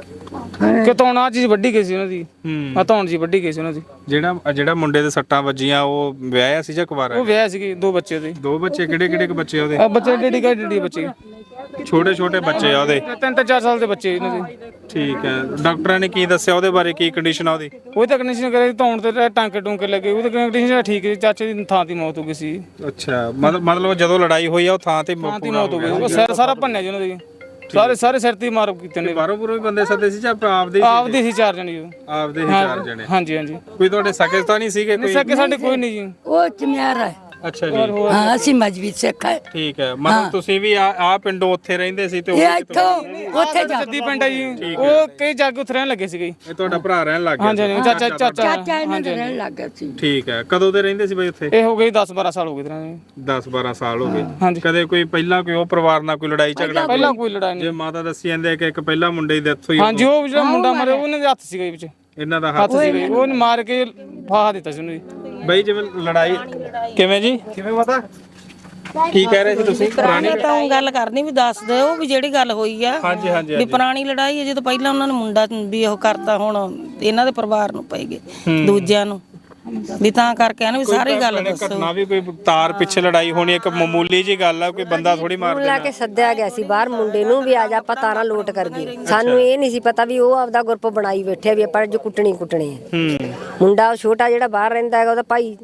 ਕਿ ਧੌਣ ਚੀਜ਼ ਵੱਡੀ ਗਈ ਸੀ ਉਹਨਾਂ ਦੀ। ਹੂੰ। ਆ ਧੌਣ ਜੀ ਵੱਡੀ ਗਈ ਸੀ ਉਹਨਾਂ ਦੀ। ਜਿਹੜਾ ਜਿਹੜਾ ਮੁੰਡੇ ਦੇ ਸੱਟਾਂ ਵੱਜੀਆਂ ਉਹ ਵਿਆਹਿਆ ਸੀ ਜਾਂ ਕੁਵਾਰਾ ਉਹ ਵਿਆਹ ਸੀਗੇ ਦੋ ਬੱਚੇ ਉਹਦੇ। ਦੋ ਬੱਚੇ ਕਿਹੜੇ ਕਿਹੜੇ ਕੁ ਬੱਚੇ ਉਹਦੇ? ਆ ਬੱਚੇ ਡੇਡੀ ਕਾ ਡੇਡੀ ਬੱਚੇ। ਛੋਟੇ ਛੋਟੇ ਬੱਚੇ ਆ ਉਹਦੇ। ਤਿੰਨ ਤੇ ਚਾਰ ਸਾਲ ਦੇ ਬੱਚੇ ਇਹਨਾਂ ਦੇ। ਠੀਕ ਹੈ। ਡਾਕਟਰਾਂ ਨੇ ਕੀ ਦੱਸਿਆ ਉਹਦੇ ਬਾਰੇ? ਕੀ ਕੰਡੀਸ਼ਨ ਆ ਉਹਦੀ? ਉਹ ਤਾਂ ਕੰਡੀਸ਼ਨ ਕਰੇ ਧੌਣ ਤੇ ਟਾਂਕੇ ਟੂੰਕੇ ਲੱਗੇ। ਉਹ ਤਾਂ ਕੰਡੀਸ਼ਨ ਠੀਕ ਸੀ ਚਾਚੇ ਦੀ ਥਾਂ ਦੀ ਮੌਤ ਹੋ ਗਈ ਸੀ। ਅੱਛਾ। ਮਤਲਬ ਮਤਲਬ ਜਦੋਂ ਲੜਾਈ ਹੋਈ ਆ ਉਹ ਥਾਂ ਤੇ ਥਾਂ ਦੀ ਮੌਤ ਹੋ ਗਈ। ਉਹ ਸਿਰ ਸਾਰਾ ਭੰਨਿਆ ਜੀ ਉਹਨਾਂ ਦੇ। ਸਾਰੇ ਸਾਰੇ ਸਿਰ ਤੇ ਹੀ ਮਾਰ ਕੀਤੇ ਨੇ। ਬਾਹਰੋਂ ਬੁਰੋਂ ਵੀ ਬੰਦੇ ਸੱਦੇ ਸੀ ਜਾਂ ਆਪਦੇ ਆਪਦੇ ਸੀ ਚਾਰ ਜਣੇ ਜੀ। ਆਪਦੇ ਹੀ ਚਾਰ ਜਣੇ। ਹਾਂਜੀ ਹਾਂਜੀ। ਕੋਈ ਤੁਹਾਡੇ ਸਕੇ ਤਾਂ ਨਹੀਂ ਸੀਗੇ ਕੋਈ? ਸਕੇ ਸਾਡੇ ਕੋਈ ਨਹੀਂ ਜੀ। ਉਹ ਚਮਿਆਰਾ ਹੈ। ਅੱਛਾ ਜੀ। ਹਾਂ ਅਸੀਂ ਮਜਬੀ ਸਿੱਖ ਹੈ ਠੀਕ ਹੈ। ਮਤਲਬ ਤੁਸੀਂ ਵੀ ਆ ਆ ਪਿੰਡੋਂ ਉੱਥੇ ਰਹਿੰਦੇ ਸੀ ਤੇ ਉਹ ਇਹ ਇੱਥੋਂ ਉੱਥੇ ਜਾ ਜੱਦੀ ਪਿੰਡ ਹੈ ਜੀ। ਉਹ ਕਈ ਜੱਗ ਉੱਥੇ ਰਹਿਣ ਲੱਗੇ ਸੀਗੇ। ਇਹ ਤੁਹਾਡਾ ਭਰਾ ਰਹਿਣ ਲੱਗ ਗਿਆ ਹਾਂਜੀ ਹਾਂਜੀ। ਚਾਚਾ ਚਾਚਾ ਚਾਚਾ। ਇਹਨਾਂ ਦੇ ਰਹਿਣ ਲੱਗ ਗਿਆ ਸੀ। ਠੀਕ ਹੈ। ਕਦੋਂ ਦੇ ਰਹਿੰਦੇ ਸੀ ਬਈ ਉੱਥੇ? ਇਹ ਹੋ ਗਈ 10 12 ਸਾਲ ਹੋ ਗਏ ਤਰਾਂ 10 12 ਸਾਲ ਹੋ ਗਏ। ਹਾਂਜੀ। ਕਦੇ ਕੋਈ ਪਹਿਲਾਂ ਕੋਈ ਉਹ ਪਰਿਵਾਰ ਨਾਲ ਕੋਈ ਲੜਾਈ ਝਗੜਾ ਪਹਿਲਾਂ ਕੋਈ ਲੜਾਈ ਨਹੀਂ। ਜੇ ਮਾਤਾ ਦੱਸੀ ਜਾਂਦੇ ਕਿ ਇੱਕ ਪਹਿਲਾ ਮੁੰਡੇ ਦੀ ਡੈਥ ਹੋਈ ਹਾਂਜੀ ਉਹ ਜਿਹੜਾ ਮੁੰਡਾ ਮਰਿਆ। ਉਹਨੇ ਦੇ ਹੱਥ ਸੀਗਾ ਜੀ ਵਿੱਚ। ਇਹਨਾਂ ਦਾ ਹੱਥ ਜੀ, ਉਹਨੇ ਮਾਰ ਕੇ ਫਾਹਾ ਦਿੱਤਾ ਸੀ ਉਹਨੂੰ ਜੀ। ਬਈ ਜਿਵੇਂ ਲੜਾਈ ਕਿਵੇਂ ਜੀ? ਕਿਵੇਂ ਪਤਾ? ਕੀ ਕਹਿ ਰਹੇ ਸੀ ਤੁਸੀਂ? ਪੁਰਾਣੀ ਤਾਂ ਉਹ ਗੱਲ ਕਰਨੀ ਵੀ ਦੱਸ ਦਿਓ ਵੀ ਜਿਹੜੀ ਗੱਲ ਹੋਈ ਆ। ਹਾਂਜੀ ਹਾਂਜੀ ਵੀ ਪੁਰਾਣੀ ਲੜਾਈ ਹੈ ਜਦੋਂ ਪਹਿਲਾਂ ਉਹਨਾਂ ਨੇ ਮੁੰਡਾ ਵੀ ਉਹ ਕਰਤਾ ਹੁਣ ਇਹਨਾਂ ਦੇ ਪਰਿਵਾਰ ਨੂੰ ਪਈ ਗਏ ਦੂਜਿਆਂ ਨੂੰ। ਵੀ ਤਾਂ ਕਰਕੇ ਆ ਨਾ ਵੀ ਸਾਰੀ ਗੱਲ ਦੱਸੋ। ਘਟਨਾ ਵੀ ਕੋਈ ਤਾਰ ਪਿੱਛੇ ਲੜਾਈ ਹੋਣੀ ਇੱਕ ਮਾਮੂਲੀ ਜੀ ਗੱਲ ਆ ਕੋਈ ਬੰਦਾ ਥੋੜੀ ਮਾਰ ਲਾ ਦੇਣਾ ਕੇ ਸੱਦਿਆ ਗਿਆ ਸੀ ਬਾਹਰ ਮੁੰਡੇ ਨੂੰ ਵੀ ਆ ਜਾ ਆਪਾਂ ਤਾਰਾਂ ਲੋਟ ਕਰ ਗਏ। ਸਾਨੂੰ ਇਹ ਨਹੀਂ ਸੀ ਪਤਾ ਵੀ ਉਹ ਆਪਦਾ ਗਰੁੱਪ ਬਣਾਈ ਬੈਠੇ ਵੀ ਆਪਾਂ ਅੱਜ ਕੁੱਟਣੀ ਕੁੱਟਣੀ ਹੈ ਹੂੰ। ਮੁੰਡਾ ਉਹ ਛੋਟਾ ਜਿਹੜਾ ਬਾਹਰ ਰਹਿੰਦਾ ਹੈਗਾ ਉਹਦਾ ਭਾਈ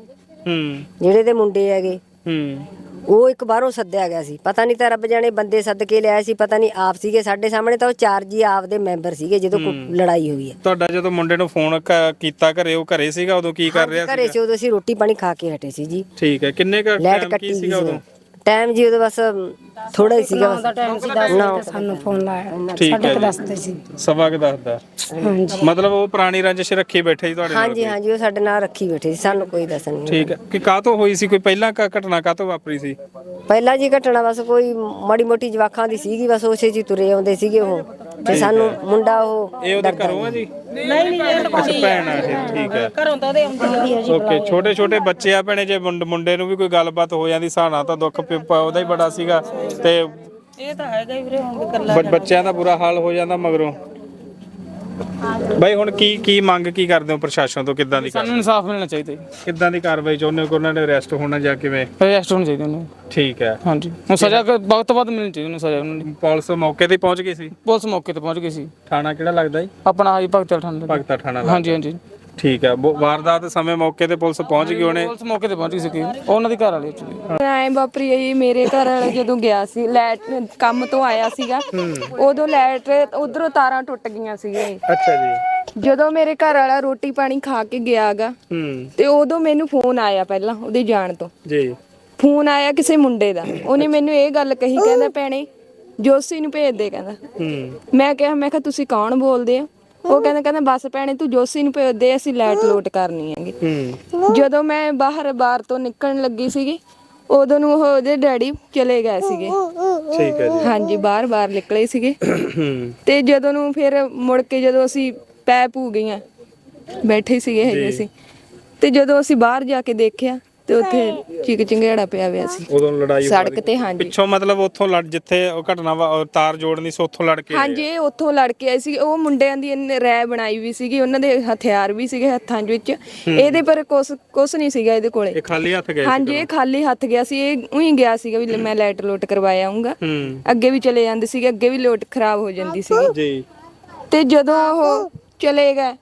ਹੂੰ। ਜਿਹੜੇ ਦੇ ਮੁੰਡੇ ਹੈਗੇ। ਹੂੰ। ਉਹ ਇੱਕ ਬਾਹਰੋਂ ਸੱਦਿਆ ਗਿਆ ਸੀ। ਪਤਾ ਨਹੀਂ ਤਾਂ ਰੱਬ ਜਾਣੇ ਬੰਦੇ ਸੱਦ ਕੇ ਲਿਆਏ ਸੀ ਪਤਾ ਨਹੀਂ ਆਪ ਸੀਗੇ ਸਾਡੇ ਸਾਹਮਣੇ ਤਾਂ ਉਹ ਚਾਰ ਜੀ ਆਪ ਦੇ ਮੈਂਬਰ ਸੀਗੇ ਜਦੋਂ ਕੁ- ਲੜਾਈ ਹੋਈ ਹੈ। ਤੁਹਾਡਾ ਜਦੋਂ ਮੁੰਡੇ ਨੂੰ ਫੋਨ ਕੀਤਾ ਘਰੇ ਉਹ ਘਰੇ ਸੀਗਾ ਉਦੋਂ ਕੀ ਕਰ ਰਿਹਾ ਘਰੇ ਸੀ ਸੀ ਉਦੋਂ ਅਸੀਂ ਰੋਟੀ ਪਾਣੀ ਖਾ ਕੇ ਹਟੇ ਸੀ ਜੀ। ਠੀਕ ਹੈ ਕਿੰਨੇ ਕ ਲਾਈਟ ਟਾਈਮ ਕੱਟੀ ਕੀ ਸੀ ਸੀਗਾ ਉਦੋਂ? ਟਾਈਮ ਜੀ ਉਦੋਂ ਬਸ ਥੋੜਾ ਹੀ ਸੀਗਾ ਬਸ। ਨਾ ਸਾਨੂੰ ਫੋਨ ਲਾਇਆ। ਠੀਕ ਹੈ ਜੀ। ਦੱਸਦੇ ਸੀ। ਸਵਾ ਕੇ ਦੱਸਦਾ। ਹਾਂਜੀ। ਮਤਲਬ ਉਹ ਪੁਰਾਣੀ ਰੰਜਿਸ਼ ਰੱਖੀ ਬੈਠੇ ਸੀ ਤੁਹਾਡੇ ਨਾਲ ਹਾਂਜੀ ਹਾਂਜੀ ਉਹ ਸਾਡੇ ਨਾਲ ਰੱਖੀ ਬੈਠੇ ਸੀ। ਸਾਨੂੰ ਕੋਈ ਦੱਸ ਨਹੀਂ ਠੀਕ ਹੈ। ਕਿ ਕਾਹਤੋਂ ਹੋਈ ਸੀ? ਕੋਈ ਪਹਿਲਾਂ ਕ- ਘਟਨਾ ਕਾਹਤੋਂ ਵਾਪਰੀ ਸੀ? ਪਹਿਲਾਂ ਜੀ ਘਟਨਾ ਬਸ ਕੋਈ ਮਾੜੀ ਮੋਟੀ ਜਵਾਕਾਂ ਦੀ ਸੀਗੀ ਬਸ ਉਸੇ ਜੀ ਤੁਰੇ ਆਉਂਦੇ ਸੀਗੇ ਉਹ। ਤੇ ਸਾਨੂੰ ਮੁੰਡਾ ਉਹ ਇਹ ਉਹਦੇ ਘਰੋਂ ਆ ਜੀ? ਨਹੀਂ ਨਹੀਂ ਇਹ ਅੱਛਾ ਭੈਣ ਆ ਇਹ ਠੀਕ ਹੈ। ਘਰੋਂ ਤਾਂ ਉਹਦੇ ਆਉਂਦੀ ਆ। ਓਕੇ ਛੋਟੇ ਛੋਟੇ ਬੱਚੇ ਆ ਭੈਣੇ ਜੇ ਮੁੰਡ- ਮੁੰਡੇ ਨੂੰ ਵੀ ਕੋਈ ਗੱਲਬਾਤ ਹੋ ਜਾਂਦੀ ਸਾਣਾ ਤਾਂ ਦੁੱਖ ਪ- ਉਹਦਾ ਹੀ ਬੜਾ ਸੀਗਾ ਤੇ ਇਹ ਤਾਂ ਹੈਗਾ ਹੀ ਵੀਰੇ ਹੁਣ ਵੀ ਗੱਲਾਂ ਬ- ਬੱਚਿਆਂ ਦਾ ਬੁਰਾ ਹਾਲ ਹੋ ਜਾਂਦਾ ਮਗਰੋਂ। ਬਾਈ ਹੁਣ ਕੀ ਕੀ ਮੰਗ ਕੀ ਕਰਦੇ ਹੋ ਪ੍ਰਸ਼ਾਸਨ ਤੋਂ? ਕਿੱਦਾਂ ਦੀ ਸਾਨੂੰ ਇਨਸਾਫ ਮਿਲਣਾ ਚਾਹੀਦਾ ਜੀ। ਕਿੱਦਾਂ ਦੀ ਕਾਰਵਾਈ ਚਾਹੁੰਦੇ ਹੋ ਕਿ ਉਹਨਾਂ ਨੇ ਅਰੈਸਟ ਹੋਣਾ ਜਾਂ ਕਿਵੇਂ? ਅਰੈਸਟ ਹੋਣਾ ਚਾਹੀਦਾ ਉਹਨੂੰ ਠੀਕ ਹੈ। ਹਾਂਜੀ। ਹੁਣ ਸਜ਼ਾ ਕ- ਵਕਤ ਤੋਂ ਬਾਅਦ ਮਿਲਣੀ ਚਾਹੀਦੀ ਉਹਨੂੰ ਸਜ਼ਾ ਉਹਨਾਂ ਦੀ। ਪੁਲਿਸ ਮੌਕੇ ਤੇ ਪਹੁੰਚ ਗਈ ਸੀ? ਪੁਲਿਸ ਮੌਕੇ ਤੇ ਪਹੁੰਚ ਗਈ ਸੀ। ਥਾਣਾ ਕਿਹੜਾ ਲੱਗਦਾ ਜੀ? ਆਪਣਾ ਹਾਈ ਭਗਤਾ ਥਾਣਾ ਲੱਗਦਾ। ਹਾਂਜੀ ਹਾਂਜੀ। ਠੀਕ ਹੈ ਵਾਰਦਾਤ ਸਮੇਂ ਮੌਕੇ ਤੇ ਪੁਲਿਸ ਪਹੁੰਚ ਗਈ ਉਹਨੇ ਪੁਲਿਸ ਮੌਕੇ ਤੇ ਪਹੁੰਚ ਗਈ ਸੀ ਉਹਨਾਂ ਦੀ ਘਰ ਵਾਲੀ ਐਕਚੁਅਲੀ ਐ ਬਾਪਰੀ ਇਹ ਮੇਰੇ ਘਰ ਵਾਲਾ ਜਦੋਂ ਗਿਆ ਸੀ ਲੈਟ ਕੰਮ ਤੋਂ ਆਇਆ ਸੀਗਾ ਉਦੋਂ ਲੈਟ ਉਧਰੋਂ ਤਾਰਾਂ ਟੁੱਟ ਗਈਆਂ ਸੀਗੀਆਂ ਅੱਛਾ ਜੀ। ਜਦੋਂ ਮੇਰੇ ਘਰ ਵਾਲਾ ਰੋਟੀ ਪਾਣੀ ਖਾ ਕੇ ਗਿਆਗਾ ਹੂੰ। ਤੇ ਉਦੋਂ ਮੈਨੂੰ ਫੋਨ ਆਇਆ ਪਹਿਲਾਂ ਉਹਦੇ ਜਾਣ ਤੋਂ। ਜੀ। ਫੋਨ ਆਇਆ ਕਿਸੇ ਮੁੰਡੇ ਦਾ। ਉਹਨੇ ਮੈਨੂੰ ਇਹ ਗੱਲ ਕਹੀ ਕਹਿੰਦਾ ਭੈਣੇ ਜੋਸੀ ਨੂੰ ਭੇਜ ਦੇ ਕਹਿੰਦਾ। ਹੂੰ। ਮੈਂ ਕਿਹਾ ਮੈਂ ਕਿਹਾ ਤੁਸੀਂ ਕੌਣ ਬੋਲਦੇ ਆ? ਉਹ ਕਹਿੰਦਾ ਕਹਿੰਦਾ ਬਸ ਭੈਣੇ ਤੂੰ ਜੋਸੀ ਨੂੰ ਭੇਜ ਦੇ ਅਸੀਂ ਲਾਈਟ ਲੋਟ ਕਰਨੀ ਹੈਗੀ। ਜਦੋਂ ਮੈਂ ਬਾਹਰ ਬਾਰ ਤੋਂ ਨਿਕਲਣ ਲੱਗੀ ਸੀਗੀ ਉਦੋਂ ਨੂੰ ਉਹ ਉਹਦੇ ਡੈਡੀ ਚਲੇ ਗਏ ਸੀਗੇ। ਠੀਕ ਹੈ ਜੀ। ਹਾਂਜੀ ਬਾਹਰ ਬਾਹਰ ਨਿਕਲੇ ਸੀਗੇ। ਤੇ ਜਦੋਂ ਨੂੰ ਫਿਰ ਮੁੜ ਕੇ ਜਦੋਂ ਅਸੀਂ ਪੈ ਪੂ ਗਈਆਂ ਬੈਠੇ ਸੀਗੇ ਹਜੇ ਅਸੀਂ ਤੇ ਜਦੋਂ ਅਸੀਂ ਬਾਹਰ ਜਾ ਕੇ ਦੇਖਿਆ ਤੇ ਉੱਥੇ ਚੀਕ ਚਿੰਗੜਾ ਪਿਆ ਹੋਇਆ ਸੀ। ਉਦੋਂ ਲੜਾਈ ਸੜਕ ਤੇ ਹਾਂਜੀ। ਪਿੱਛੋਂ ਮਤਲਬ ਉੱਥੋਂ ਲੜ ਜਿੱਥੇ ਉਹ ਘਟਨਾ ਵਾ- ਉਹ ਤਾਰ ਜੋੜਨੀ ਸੀ ਉੱਥੋਂ ਲੜ ਕੇ ਆਏ। ਹਾਂਜੀ ਇਹ ਉੱਥੋਂ ਲੜ ਕੇ ਆਏ ਸੀ। ਉਹ ਮੁੰਡਿਆਂ ਦੀ ਇਹਨੇ ਰੈ ਬਣਾਈ ਵੀ ਸੀਗੀ ਉਹਨਾਂ ਦੇ ਹਥਿਆਰ ਵੀ ਸੀਗੇ ਹੱਥਾਂ ਦੇ ਵਿੱਚ। ਇਹਦੇ ਪਰ ਕੁਛ ਕੁਛ ਨਹੀਂ ਸੀਗਾ ਇਹਦੇ ਕੋਲੇ। ਇਹ ਖਾਲੀ ਹੱਥ ਗਏ ਸੀ ਹਾਂਜੀ ਇਹ ਖਾਲੀ ਹੱਥ ਗਿਆ ਸੀ। ਇਹ ਉਹੀ ਗਿਆ ਸੀਗਾ ਵੀ ਲੈ ਮੈਂ ਲਾਈਟ ਲੋਟ ਕਰਵਾਇਆ ਆਉਂਗਾ ਹੂੰ। ਅੱਗੇ ਵੀ ਚਲੇ ਜਾਂਦੇ ਸੀਗੇ ਅੱਗੇ ਵੀ ਲੋਟ ਖਰਾਬ ਹੋ ਜਾਂਦੀ ਸੀਗੀ। ਜੀ ਤੇ ਜਦੋਂ ਉਹ ਚਲੇ ਗਏ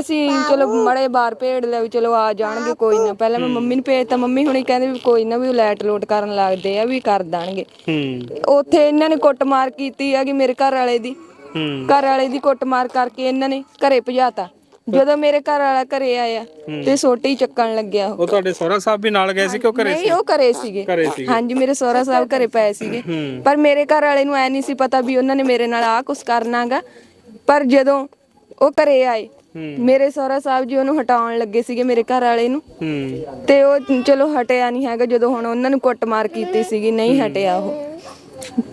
ਅਸੀਂ ਚਲੋ ਮੜੇ ਬਾਹਰ ਭੇੜ ਲਿਆ ਵੀ ਚਲੋ ਆ ਜਾਣਗੇ ਕੋਈ ਨਾ। ਪਹਿਲਾਂ ਮੈਂ ਮੰਮੀ ਨੂੰ ਭੇਜਤਾ ਮੰਮੀ ਹੁਣੀ ਕਹਿੰਦੇ ਵੀ ਕੋਈ ਨਾ ਵੀ ਉਹ ਲਾਈਟ ਲੋਟ ਕਰਨ ਲੱਗਦੇ ਆ ਵੀ ਕਰ ਦਾਣਗੇ। ਹੂੰ। ਉੱਥੇ ਇਹਨਾਂ ਨੇ ਕੁੱਟਮਾਰ ਕੀਤੀ ਹੈਗੀ ਮੇਰੇ ਘਰ ਵਾਲੇ ਦੀ। ਹੂੰ। ਘਰ ਵਾਲੇ ਦੀ ਕੁੱਟਮਾਰ ਕਰਕੇ ਇਹਨਾਂ ਨੇ ਘਰੇ ਭਜਾਤਾ। ਜਦੋਂ ਮੇਰੇ ਘਰ ਵਾਲਾ ਘਰੇ ਆਇਆ ਤੇ ਸੋਟੀ ਚੱਕਣ ਲੱਗਿਆ ਉਹ। ਉਹ ਤੁਹਾਡੇ ਸਹੁਰਾ ਸਾਹਿਬ ਵੀ ਨਾਲ ਗਏ ਸੀ ਕਿ ਉਹ ਘਰੇ ਨਹੀਂ ਉਹ ਘਰੇ ਸੀਗੇ। ਘਰੇ ਸੀਗੇ। ਹਾਂਜੀ ਮੇਰੇ ਸਹੁਰਾ ਸਾਹਿਬ ਘਰੇ ਪਏ ਸੀਗੇ। ਪਰ ਮੇਰੇ ਘਰ ਵਾਲੇ ਨੂੰ ਐ ਨਹੀਂ ਸੀ ਪਤਾ ਵੀ ਉਹਨਾਂ ਨੇ ਮੇਰੇ ਨਾਲ ਆ ਕੁਝ ਕਰਨਾਗਾ। ਪਰ ਜਦੋਂ ਉਹ ਘਰੇ ਆਏ ਮੇਰੇ ਸਹੁਰਾ ਸਾਹਿਬ ਜੀ ਉਹਨੂੰ ਹਟਾਉਣ ਲੱਗੇ ਸੀਗੇ ਮੇਰੇ ਘਰ ਵਾਲੇ ਨੂੰ। ਹੂੰ ਤੇ ਉਹ ਚਲੋ ਹਟਿਆ ਨਹੀਂ ਹੈਗਾ ਜਦੋਂ ਹੁਣ ਉਹਨਾਂ ਨੂੰ ਕੁੱਟਮਾਰ ਕੀਤੀ ਸੀਗੀ ਨਹੀਂ ਹਟਿਆ ਉਹ।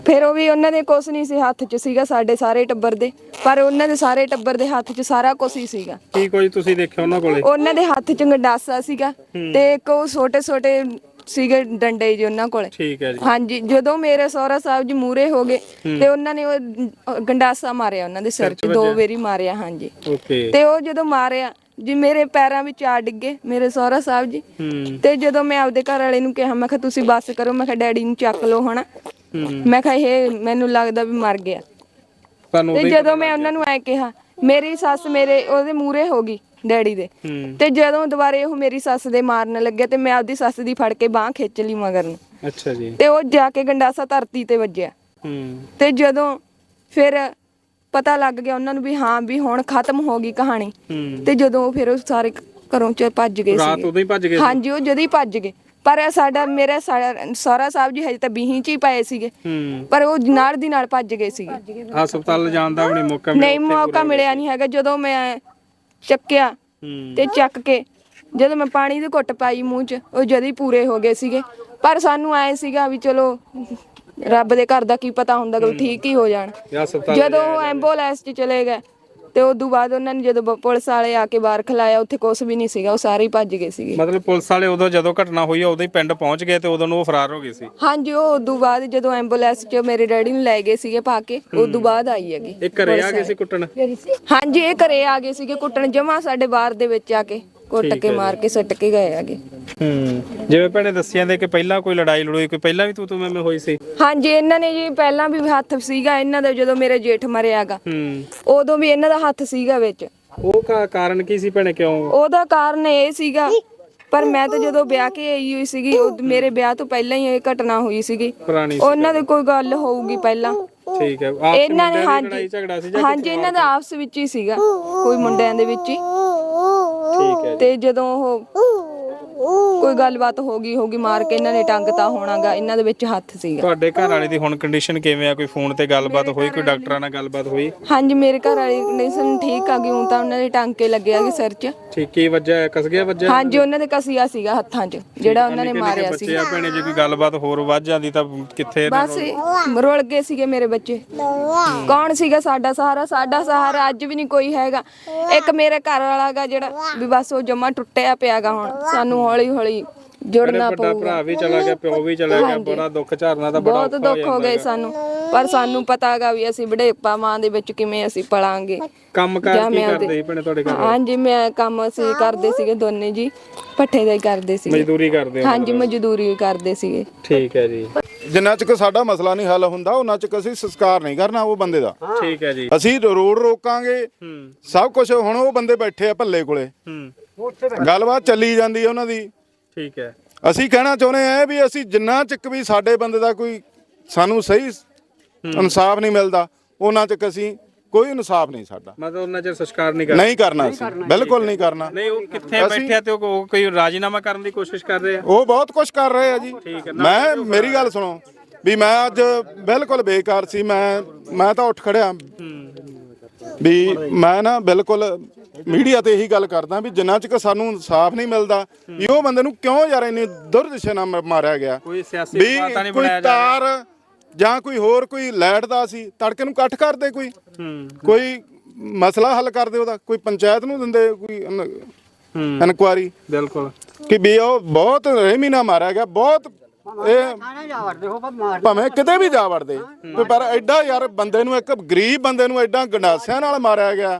ਫਿਰ ਉਹ ਵੀ ਉਹਨਾਂ ਦੇ ਕੁਛ ਨਹੀਂ ਸੀ ਹੱਥ 'ਚ ਸੀਗਾ ਸਾਡੇ ਸਾਰੇ ਟੱਬਰ ਦੇ ਪਰ ਉਹਨਾਂ ਦੇ ਸਾਰੇ ਟੱਬਰ ਦੇ ਹੱਥ 'ਚ ਸਾਰਾ ਕੁਝ ਹੀ ਸੀਗਾ। ਕੀ ਕੋਈ ਤੁਸੀਂ ਦੇਖਿਆ ਉਹਨਾਂ ਕੋਲੇ? ਉਹਨਾਂ ਦੇ ਹੱਥ 'ਚ ਗੰਡਾਸਾ ਸੀਗਾ ਤੇ ਇੱਕ ਉਹ ਛੋਟੇ ਛੋਟੇ ਸੀਗੇ ਡੰਡੇ ਜੀ ਉਹਨਾਂ ਕੋਲੇ। ਠੀਕ ਹੈ ਜੀ। ਹਾਂਜੀ ਜਦੋਂ ਮੇਰੇ ਸਹੁਰਾ ਸਾਹਿਬ ਜੀ ਮੂਰੇ ਹੋ ਗਏ ਤੇ ਉਹਨਾਂ ਨੇ ਉਹ ਗੰਡਾਸਾ ਮਾਰਿਆ ਉਹਨਾਂ ਦੇ ਸਿਰ 'ਚ ਦੋ ਵਾਰੀ ਮਾਰਿਆ ਹਾਂਜੀ। ਓਕੇ। ਤੇ ਉਹ ਜਦੋਂ ਮਾਰਿਆ ਜੀ ਮੇਰੇ ਪੈਰਾਂ ਵਿੱਚ ਆ ਡਿੱਗੇ ਮੇਰੇ ਸਹੁਰਾ ਸਾਹਿਬ ਜੀ। ਤੇ ਜਦੋਂ ਮੈਂ ਆਪਦੇ ਘਰ ਵਾਲੇ ਨੂੰ ਕਿਹਾ ਮੈਂ ਕਿਹਾ ਤੁਸੀਂ ਬੱਸ ਕਰੋ। ਮੈਂ ਕਿਹਾ ਡੈਡੀ ਨੂੰ ਚੱਕ ਲਓ ਹਨਾ। ਮੈਂ ਕਿਹਾ ਇਹ ਮੈਨੂੰ ਲੱਗਦਾ ਵੀ ਮਰ ਗਿਆ। ਤੁਹਾਨੂੰ ਤੇ ਜਦੋਂ ਮੈਂ ਉਹਨਾਂ ਨੂੰ ਐ ਕਿਹਾ ਮੇਰੀ ਸੱਸ ਮੇਰੇ ਉਹਦੇ ਮੂਰੇ ਹੋ ਗਈ। ਡੈਡੀ ਦੇ। ਤੇ ਜਦੋਂ ਦੁਬਾਰੇ ਉਹ ਮੇਰੀ ਸੱਸ ਦੇ ਮਾਰਨ ਲੱਗੇ ਤੇ ਮੈਂ ਆਪਦੀ ਸੱਸ ਦੀ ਫੜ ਕੇ ਬਾਹ ਖਿੱਚ ਲਈ ਮਗਰ ਨੂੰ। ਅੱਛਾ ਜੀ। ਤੇ ਉਹ ਜਾ ਕੇ ਗੰਡਾਸਾ ਧਰਤੀ ਤੇ ਵੱਜਿਆ। ਹੂੰ। ਤੇ ਜਦੋਂ ਫਿਰ ਪਤਾ ਲੱਗ ਗਿਆ ਉਹਨਾਂ ਨੂੰ ਵੀ ਹਾਂ ਵੀ ਹੁਣ ਖਤਮ ਹੋ ਗਈ ਕਹਾਣੀ। ਤੇ ਜਦੋਂ ਫਿਰ ਉਹ ਸਾਰੇ ਘਰੋਂ ਚ ਭੱਜ ਗਏ ਰਾਤ ਸੀਗੇ। ਉਦੋਂ ਹੀ ਭੱਜ ਗਏ ਸੀ? ਹਾਂਜੀ ਉਹ ਜਦ ਹੀ ਭੱਜ ਗਏ। ਪਰ ਇਹ ਸਾਡਾ ਮੇਰਾ ਸਾਰਾ- ਸਹੁਰਾ ਸਾਹਿਬ ਜੀ ਹਜੇ ਤਾਂ ਬੀਹੀ ਚ ਹੀ ਪਏ ਸੀਗੇ। ਹੂੰ। ਪਰ ਉਹ ਨਾਲ ਦੀ ਨਾਲ ਭੱਜ ਗਏ ਸੀਗੇ। ਹਸਪਤਾਲ ਜਾਣ ਦਾ ਵੀ ਨਹੀਂ ਮੌਕਾ ਮਿਲਿਆ ਨਹੀਂ ਮੌਕਾ ਮਿਲਿਆ ਨਹੀਂ ਹੈਗਾ। ਜਦੋਂ ਮੈਂ ਚੱਕਿਆ ਹੂੰ। ਤੇ ਚੱਕ ਕੇ ਜਦੋਂ ਮੈਂ ਪਾਣੀ ਦੀ ਘੁੱਟ ਪਾਈ ਮੂੰਹ 'ਚ ਉਹ ਜਦ ਹੀ ਪੂਰੇ ਹੋ ਗਏ ਸੀਗੇ। ਪਰ ਸਾਨੂੰ ਐ ਸੀਗਾ ਵੀ ਚਲੋ ਰੱਬ ਦੇ ਘਰ ਦਾ ਕੀ ਪਤਾ ਹੁੰਦਾ ਕਿ ਠੀਕ ਹੀ ਹੋ ਜਾਣ। ਹਸਪਤਾਲ ਜਦੋਂ ਉਹ ਐਂਬੂਲੈਂਸ 'ਚ ਚਲੇ ਗਏ ਤੇ ਉਦੋਂ ਬਾਅਦ ਉਹਨਾਂ ਨੇ ਜਦੋਂ ਬ- ਪੁਲਿਸ ਵਾਲੇ ਆ ਕੇ ਬਾਹਰ ਖਲਾਇਆ ਉੱਥੇ ਕੁਝ ਵੀ ਨਹੀਂ ਸੀਗਾ ਉਹ ਸਾਰੇ ਹੀ ਭੱਜ ਗਏ ਸੀਗੇ। ਮਤਲਬ ਪੁਲਿਸ ਵਾਲੇ ਉਦੋਂ ਜਦੋਂ ਘਟਨਾ ਹੋਈ ਆ ਉਦੋਂ ਹੀ ਪਿੰਡ ਪਹੁੰਚ ਗਏ ਤੇ ਉਦੋਂ ਨੂੰ ਉਹ ਫਰਾਰ ਹੋ ਗਏ ਸੀ? ਹਾਂਜੀ ਉਹ ਉਦੋਂ ਬਾਅਦ ਜਦੋਂ ਐਂਬੂਲੈਂਸ 'ਚ ਮੇਰੇ ਡੈਡੀ ਨੂੰ ਲੈ ਗਏ ਸੀਗੇ ਪਾ ਕੇ ਉਦੋਂ ਬਾਅਦ ਆਈ ਹੈਗੀ ਇਹ ਘਰੇ ਆ ਗਏ ਸੀ ਕੁੱਟਣ? ਹਾਂਜੀ ਇਹ ਘਰੇ ਆ ਗਏ ਸੀਗੇ ਕੁੱਟਣ ਜਮਾ ਸਾਡੇ ਬਾਹਰ ਦੇ ਵਿੱਚ ਆ ਕੇ ਕੁੱਟ ਕੇ ਮਾਰ ਕੇ ਸੱਟ ਕੇ ਗਏ ਹੈਗੇ। ਹੂੰ। ਜਿਵੇਂ ਭੈਣੇ ਦੱਸਿਆ ਦੇ ਕਿ ਪਹਿਲਾਂ ਕੋਈ ਲੜਾਈ ਲੜੋਈ ਕੋਈ ਪਹਿਲਾਂ ਵੀ ਤੂੰ ਤੂੰ ਮੈਂ ਮੈਂ ਹੋਈ ਸੀ? ਹਾਂਜੀ ਇਹਨਾਂ ਨੇ ਜੀ ਪਹਿਲਾਂ ਵੀ ਹੱਥ ਸੀਗਾ ਇਹਨਾਂ ਦਾ ਜਦੋਂ ਮੇਰੇ ਜੇਠ ਮਰਿਆਗਾ। ਹੂੰ। ਉਦੋਂ ਵੀ ਇਹਨਾਂ ਦਾ ਹੱਥ ਸੀਗਾ ਵਿੱਚ। ਉਹ ਕਾ ਕਾਰਨ ਕੀ ਸੀ ਭੈਣੇ ਕਿਉਂ? ਉਹਦਾ ਕਾਰਨ ਇਹ ਸੀਗਾ ਪਰ ਮੈਂ ਤਾਂ ਜਦੋਂ ਵਿਆਹ ਕੇ ਆਈ ਹੋਈ ਸੀਗੀ ਉਹ ਮੇਰੇ ਵਿਆਹ ਤੋਂ ਪਹਿਲਾਂ ਹੀ ਇਹ ਘਟਨਾ ਹੋਈ ਸੀਗੀ। ਪੁਰਾਣੀ ਉਹਨਾਂ ਦੇ ਕੋਈ ਗੱਲ ਹੋਊਗੀ ਪਹਿਲਾਂ। ਠੀਕ ਹੈ ਆਪਸ ਇਹਨਾਂ ਨੇ ਲੜਾਈ ਹਾਂਜੀ ਝਗੜਾ ਸੀ ਜਾਂ ਹਾਂਜੀ ਇਹਨਾਂ ਦਾ ਆਪਸ ਵਿੱਚ ਹੀ ਸੀਗਾ ਕੋਈ ਮੁੰਡਿਆਂ ਦੇ ਵਿੱਚ ਹੀ। ਠੀਕ ਹੈ ਤੇ ਜਦੋਂ ਉਹ ਕੋਈ ਗੱਲਬਾਤ ਹੋ ਗਈ ਹੋਗੀ ਮਾਰ ਕੇ ਇਹਨਾਂ ਨੇ ਟੰਗਤਾ ਹੋਣਾਗਾ ਇਹਨਾਂ ਦੇ ਵਿੱਚ ਹੱਥ ਸੀਗਾ। ਤੁਹਾਡੇ ਘਰ ਵਾਲੇ ਦੀ ਹੁਣ ਕੰਡੀਸ਼ਨ ਕਿਵੇਂ ਆ? ਕੋਈ ਫੋਨ ਤੇ ਗੱਲਬਾਤ ਹੋਈ ਕੋਈ ਡਾਕਟਰਾਂ ਨਾਲ ਗੱਲਬਾਤ ਹੋਈ? ਹਾਂਜੀ ਮੇਰੇ ਘਰ ਵਾਲੀ ਕੰਡੀਸ਼ਨ ਠੀਕ ਆ ਗਈ ਹੁਣ ਤਾਂ ਉਹਨਾਂ ਦੇ ਟਾਂਕੇ ਲੱਗੇ ਆਗੇ ਸਿਰ 'ਚ। ਠੀਕ ਕੀ ਵੱਜਿਆ ਕਸ ਗਿਆ ਵੱਜਿਆ? ਹਾਂਜੀ ਉਹਨਾਂ ਦੇ ਕਸੀਆ ਸੀਗਾ ਹੱਥਾਂ 'ਚ ਜਿਹੜਾ ਉਹਨਾਂ ਨੇ ਮਾਰਿਆ ਸੀ ਬੱਚੇ ਆ ਭੈਣੇ ਜੇ ਕੋਈ ਗੱਲਬਾਤ ਹੋਰ ਵੱਜ ਜਾਂਦੀ ਤਾਂ ਕਿੱਥੇ ਬਸ ਇਹ ਰੁਲ ਗਏ ਸੀਗੇ ਮੇਰੇ ਬੱਚੇ। ਕੌਣ ਸੀਗਾ ਸਾਡਾ ਸਹਾਰਾ? ਸਾਡਾ ਸਹਾਰਾ ਅੱਜ ਵੀ ਨਹੀਂ ਕੋਈ ਹੈਗਾ। ਇੱਕ ਮੇਰੇ ਘਰ ਵਾਲਾ ਗਾ ਜਿਹੜਾ ਵੀ ਬਸ ਉਹ ਜਮਾ ਟੁੱਟਿਆ ਪਿਆਗਾ ਹੁਣ ਸਾਨੂੰ ਹੌਲੀ ਹੌਲੀ ਜੁੜਨਾ ਵੱਡਾ ਪਊਗਾ। ਭਰਾ ਵੀ ਚਲਾ ਗਿਆ ਪਿਓ ਵੀ ਚਲਾ ਗਿਆ ਬੜਾ ਦੁੱਖ ਝਾਰਨਾ ਤਾਂ ਬੜਾ ਬਹੁਤ ਦੁੱਖ ਹੋ ਗਏ ਸਾਨੂੰ। ਪਰ ਸਾਨੂੰ ਪਤਾਗਾ ਵੀ ਅਸੀਂ ਬੜੇਪਾ ਮਾਂ ਦੇ ਵਿੱਚ ਕਿਵੇਂ ਅਸੀਂ ਪਲਾਂਗੇ ਕੰਮ ਕਾਰ ਕੀ ਕਰਦੇ ਸੀ ਭੈਣੇ ਤੁਹਾਡੇ ਘਰ? ਹਾਂਜੀ ਮੈਂ ਕੰਮ ਅਸੀਂ ਕਰਦੇ ਸੀਗੇ ਦੋਨੇ ਜੀ ਪੱਠੇ ਦਾ ਹੀ ਕਰਦੇ ਸੀਗੇ। ਮਜ਼ਦੂਰੀ ਕਰਦੇ ਹੋ ਹਾਂਜੀ ਮਜ਼ਦੂਰੀ ਵੀ ਕਰਦੇ ਸੀਗੇ। ਠੀਕ ਹੈ ਜੀ। ਜਿੰਨਾ ਚਿਰ ਸਾਡਾ ਮਸਲਾ ਨਹੀਂ ਹੱਲ ਹੁੰਦਾ ਉਹਨਾਂ ਚਿਰ ਅਸੀਂ ਸੰਸਕਾਰ ਨਹੀਂ ਕਰਨਾ ਉਹ ਬੰਦੇ ਦਾ। ਠੀਕ ਹੈ ਜੀ। ਅਸੀਂ ਰੋਡ ਰੋਕਾਂਗੇ। ਹੂੰ। ਸਭ ਕੁਝ ਹੁਣ ਉਹ ਬੰਦੇ ਬੈਠੇ ਆ ਭੱਲੇ ਕੋਲੇ। ਹੂੰ। ਗੱਲਬਾਤ ਚੱਲੀ ਜਾਂਦੀ ਹੈ ਉਹਨਾਂ ਦੀ। ਠੀਕ ਹੈ। ਅਸੀਂ ਕਹਿਣਾ ਚਾਹੁੰਦੇ ਆ ਵੀ ਅਸੀਂ ਜਿੰਨਾ ਚਿਕ ਵੀ ਸਾਡੇ ਬੰਦੇ ਦਾ ਕੋਈ ਸਾਨੂੰ ਸਹੀ ਇਨਸਾਫ ਨਹੀਂ ਮਿਲਦਾ ਉਹਨਾਂ ਚਿਕ ਅਸੀਂ ਕੋਈ ਇਨਸਾਫ ਨਹੀਂ ਸਾਡਾ। ਮਤਲਬ ਉਹਨਾਂ ਚਿਰ ਸੰਸਕਾਰ ਨਹੀਂ ਕਰਦੇ ਨਹੀਂ ਕਰਨਾ ਅਸੀਂ। ਬਿਲਕੁਲ ਨਹੀਂ ਕਰਨਾ। ਨਹੀਂ ਉਹ ਕਿੱਥੇ ਬੈਠੇ ਆ ਤੇ ਉਹ ਉਹ ਕੋਈ ਰਾਜੀਨਾਮਾ ਕਰਨ ਦੀ ਕੋਸ਼ਿਸ਼ ਕਰ ਰਹੇ ਆ? ਉਹ ਬਹੁਤ ਕੁਝ ਕਰ ਰਹੇ ਆ ਜੀ। ਮੈਂ ਮੇਰੀ ਗੱਲ ਸੁਣੋ। ਵੀ ਮੈਂ ਅੱਜ ਬਿਲਕੁਲ ਬੇਕਾਰ ਸੀ। ਮੈਂ ਮੈਂ ਤਾਂ ਉੱਠ ਖੜਿਆ। ਵੀ ਮੈਂ ਨਾ ਬਿਲਕੁਲ ਮੀਡੀਆ ਤੇ ਇਹੀ ਗੱਲ ਕਰਦਾ ਵੀ ਜਿੰਨਾ ਚਿਰ ਸਾਨੂੰ ਇਨਸਾਫ ਨਹੀਂ ਮਿਲਦਾ ਵੀ ਉਹ ਬੰਦੇ ਨੂੰ ਕਿਉਂ ਯਾਰ ਇੰਨੀ ਦੁਰਦਿਸ਼ਾ ਨਾਲ ਮਾਰਿਆ ਗਿਆ? ਕੋਈ ਸਿਆਸੀ ਨਹੀਂ ਬਣਾਇਆ ਤਾਰ ਜਾਂ ਕੋਈ ਹੋਰ ਕੋਈ ਲਾਈਟ ਦਾ ਸੀ ਤੜਕੇ ਨੂੰ ਕੱਟ ਕਰਦੇ ਕੋਈ। ਕੋਈ ਮਸਲਾ ਹੱਲ ਕਰਦੇ ਉਹਦਾ ਕੋਈ ਪੰਚਾਇਤ ਨੂੰ ਦਿੰਦੇ ਕੋਈ ਇਨਕੁਆਰੀ। ਬਿਲਕੁਲ। ਕਿ ਵੀ ਉਹ ਬਹੁਤ ਰਹਿਮੀ ਨਾਲ ਮਾਰਿਆ ਗਿਆ ਬਹੁਤ ਇਹ ਭਾਵੇਂ ਕਿਤੇ ਵੀ ਜਾ ਵੜਦੇ। ਤੇ ਪਰ ਐਡਾ ਯਾਰ ਬੰਦੇ ਨੂੰ ਇੱਕ ਗਰੀਬ ਬੰਦੇ ਨੂੰ ਐਡਾ ਗੰਡਾਸਿਆਂ ਨਾਲ ਮਾਰਿਆ ਗਿਆ।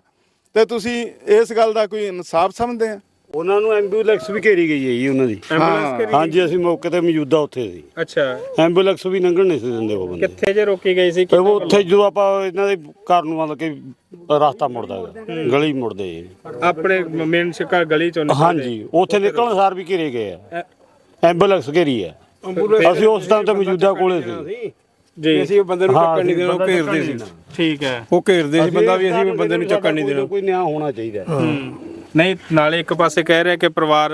ਤੇ ਤੁਸੀਂ ਇਸ ਗੱਲ ਦਾ ਕੋਈ ਇਨਸਾਫ ਸਮਝਦੇ ਆ? ਉਹਨਾਂ ਨੂੰ ਐਂਬੂਲੈਂਸ ਵੀ ਘੇਰੀ ਗਈ ਹੈ ਜੀ ਉਹਨਾਂ ਦੀ। ਐਂਬੂਲੈਂਸ ਹਾਂਜੀ ਅਸੀਂ ਮੌਕੇ ਤੇ ਮੌਜੂਦਾ ਉੱਥੇ ਸੀ। ਅੱਛਾ। ਐਂਬੂਲੈਂਸ ਵੀ ਲੰਘਣ ਨਹੀਂ ਸੀ ਦਿੰਦੇ ਉਹ ਬੰਦੇ। ਕਿੱਥੇ ਜੇ ਰੋਕੀ ਗਈ ਸੀ ਤੇ ਉਹ ਉੱਥੇ ਜਦੋਂ ਆਪਾਂ ਇਹਨਾਂ ਦੇ ਘਰ ਨੂੰ ਮਤਲਬ ਕਿ ਰਸਤਾ ਮੁੜਦਾ ਹੈਗਾ ਗਲੀ ਮੁੜਦੇ ਜੀ। ਆਪਣੇ ਮੇਨ ਸ਼ਿਕਾ ਗਲੀ ਚੋਂ ਨਿਕਲਦੇ। ਹਾਂਜੀ ਉੱਥੇ ਨਿਕਲਣ ਸਾਰ ਵੀ ਘੇਰੇ ਗਏ ਆ। ਐਂਬੂਲੈਂਸ ਘੇਰੀ ਹੈ ਅਸੀਂ ਉਸ ਟਾਈਮ ਤੇ ਮੌਜੂਦਾ ਕੋਲੇ ਸੀ। ਜੀ। ਅਸੀਂ ਉਹ ਬੰਦੇ ਨੂੰ ਚੱਕਣ ਨਹੀਂ ਦੇਣਾ ਉਹ ਘੇਰਦੇ ਸੀ ਠੀਕ ਹੈ। ਉਹ ਘੇਰਦੇ ਸੀ ਬੰਦਾ ਵੀ ਅਸੀਂ ਵੀ ਬੰਦੇ ਨੂੰ ਚੱਕਣ ਨਹੀਂ ਦੇਣਾ। ਕੋਈ ਨਿਆਂ ਹੋਣਾ ਚਾਹੀਦਾ। ਨਹੀਂ ਨਾਲੇ ਇੱਕ ਪਾਸੇ ਕਹਿ ਰਿਹਾ ਕਿ ਪਰਿਵਾਰ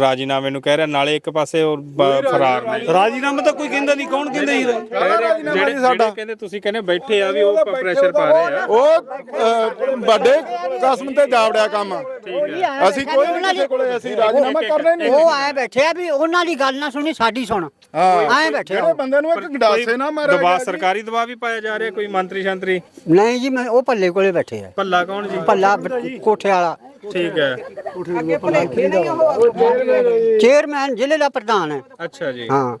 ਰਾਜੀਨਾਮੇ ਨੂੰ ਕਹਿ ਰਿਹਾ ਨਾਲੇ ਇੱਕ ਪਾਸੇ ਬ- ਫਰਾਰ ਨੇ। ਰਾਜੀਨਾਮਾ ਤਾਂ ਕੋਈ ਕਹਿੰਦਾ ਨਹੀਂ ਕੌਣ ਕਹਿੰਦਾ ਜੀ ਜਿਹੜੇ ਜਿਹੜੇ ਕਹਿੰਦੇ ਤੁਸੀਂ ਕਹਿੰਦੇ ਬੈਠੇ ਆ ਵੀ ਉਹ ਪ੍ਰੈਸ਼ਰ ਪਾ ਰਹੇ ਆ। ਉਹ ਅਹ, ਵੱਡੇ ਕਸਮ ਤੇ ਜਾਵੜਿਆ ਕੰਮ ਅਸੀਂ ਕੋਈ ਨਹੀਂ ਕਿਸੇ ਕੋਲੇ ਅਸੀਂ ਰਾਜੀਨਾਮਾ ਕਰਨਾ ਹੀ ਨਹੀਂ। ਉਹ ਆਏ ਬੈਠੇ ਆ ਵੀ ਉਹਨਾਂ ਦੀ ਗੱਲ ਨਾ ਸੁਣੀ ਸਾਡੀ ਸੁਣ। ਆਏ ਬੈਠੇ ਜਿਹੜੇ ਬੰਦੇ ਨੂੰ ਇੱਕ ਗੰਡਾਸੇ ਨਾ ਮਾਰਿਆ ਦਬਾਅ ਸਰਕਾਰੀ ਦਬਾਅ ਵੀ ਪਾਇਆ ਜਾ ਰਿਹਾ ਕੋਈ ਮੰਤਰੀ ਸ਼ੰਤਰੀ ਨਹੀਂ ਜੀ ਮੈਂ ਉਹ ਪੱਲੇ ਕੋਲੇ ਬੈਠੇ ਆ। ਭੱਲਾ ਕੌਣ ਜੀ? ਭੱਲਾ ਬ- ਕੋਠੇ ਵਾਲਾ। ਠੀਕ ਹੈ। ਚੇਅਰਮੈਨ ਜ਼ਿਲ੍ਹੇ ਦਾ ਪ੍ਰਧਾਨ ਹੈ। ਅੱਛਾ ਜੀ। ਹਾਂ।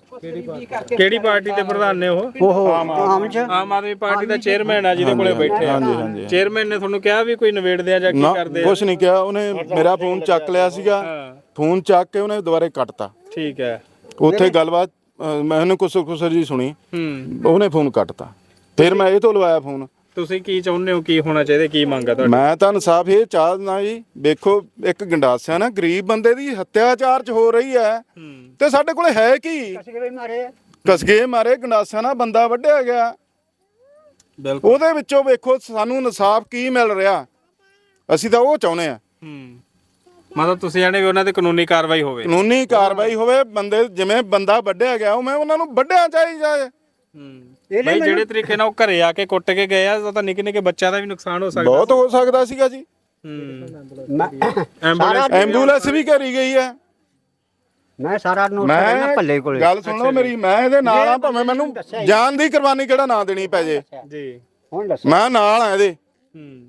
ਕਿਹੜੀ ਪਾਰਟੀ? ਦੇ ਪ੍ਰਧਾਨ ਨੇ ਉਹ? ਉਹ ਆਮ ਚ? ਆਮ ਆਦਮੀ ਪਾਰਟੀ ਦਾ ਚੇਅਰਮੈਨ ਆ ਜਿਹਦੇ ਕੋਲੇ ਬੈਠੇ ਆ। ਹਾਂਜੀ ਹਾਂਜੀ ਚੇਅਰਮੈਨ ਨੇ ਤੁਹਾਨੂੰ ਕਿਹਾ ਵੀ ਕੋਈ ਨਿਬੇੜਦੇ ਆ ਜਾਂ ਕੀ ਕਰਦੇ ਆ? ਕੁਛ ਨਹੀਂ ਕਿਹਾ। ਉਹਨੇ ਮੇਰਾ ਫੋਨ ਚੱਕ ਲਿਆ ਸੀਗਾ। ਫੋਨ ਚੱਕ ਕੇ ਉਹਨੇ ਦੁਬਾਰੇ ਕੱਟਤਾ। ਠੀਕ ਹੈ। ਉੱਥੇ ਗੱਲਬਾਤ ਮੈਂ ਉਹਨੂੰ ਕੁਸਰ ਕੁਸਰ ਜੀ ਸੁਣੀ। ਹੂੰ। ਉਹਨੇ ਫੋਨ ਕੱਟਤਾ। ਫਿਰ ਮੈਂ ਇਹ ਤੋਂ ਲਵਾਇਆ ਫੋਨ। ਤੁਸੀਂ ਕੀ ਚਾਹੁੰਦੇ ਹੋ? ਕੀ ਹੋਣਾ ਚਾਹੀਦਾ? ਕੀ ਮੰਗ ਆ ਤੁਹਾਡੀ? ਮੈਂ ਤਾਂ ਇਨਸਾਫ ਇਹ ਚਾਹਦਾ ਜੀ ਵੇਖੋ ਇੱਕ ਗੰਡਾਸਿਆ ਨਾ ਗਰੀਬ ਬੰਦੇ ਦੀ ਹੱਤਿਆਚਾਰ ਚ ਹੋ ਰਹੀ ਹੈ। ਤੇ ਸਾਡੇ ਕੋਲੇ ਹੈ ਕੀ? ਕਸਗੇ ਮਾਰੇ ਗੰਡਾਸਿਆ ਨਾਲ ਬੰਦਾ ਵੱਢਿਆ ਗਿਆ। ਬਿਲਕੁਲ। ਉਹਦੇ ਵਿੱਚੋਂ ਵੇਖੋ ਸਾਨੂੰ ਇਨਸਾਫ ਕੀ ਮਿਲ ਰਿਹਾ? ਅਸੀਂ ਤਾਂ ਉਹ ਚਾਹੁੰਦੇ ਆ ਹੂੰ। ਮਤਲਬ ਤੁਸੀਂ ਜਾਣੇ ਵੀ ਉਹਨਾਂ ਤੇ ਕਾਨੂੰਨੀ ਕਾਰਵਾਈ ਹੋਵੇ। ਕਾਨੂੰਨੀ ਕਾਰਵਾਈ ਹੋਵੇ ਬੰਦੇ ਜਿਵੇਂ ਬੰਦਾ ਵੱਢਿਆ ਗਿਆ ਉਹ ਮੈਂ ਉਹਨਾਂ ਨੂੰ ਵੱਢਿਆ ਚਾਹੀਦਾ ਹੈ। ਹੂੰ। ਬਈ ਜਿਹੜੇ ਤਰੀਕੇ ਨਾਲ ਉਹ ਘਰੇ ਆ ਕੇ ਕੁੱਟ ਕੇ ਗਏ ਆ ਉਹ ਤਾਂ ਨਿੱਕੇ ਨਿੱਕੇ ਬੱਚਿਆਂ ਦਾ ਵੀ ਨੁਕਸਾਨ ਹੋ ਸਕਦਾ ਬਹੁਤ ਹੋ ਸਕਦਾ ਸੀਗਾ ਜੀ। ਹੂੰ ਐਂਬੂਲੈਂਸ ਐਂਬੂਲੈਂਸ ਵੀ ਘਰੀ ਗਈ ਹੈ। ਮੈਂ ਸਾਰਾ ਨੋਟ ਕਰਨਾ ਮੈਂ ਭੱਲੇ ਕੋਲੇ। ਗੱਲ ਸੁਣ ਲਓ ਮੇਰੀ ਮੈਂ ਇਹਦੇ ਨਾਲ ਆ ਭਾਵੇਂ ਮੈਨੂੰ ਜਾਨ ਦੀ ਕੁਰਬਾਨੀ ਕਿਹੜਾ ਨਾ ਦੇਣੀ ਪੈ ਜੇ। ਜੀ। ਹੁਣ ਦੱਸ ਮੈਂ ਨਾਲ ਆ ਇਹਦੇ। ਹੂੰ।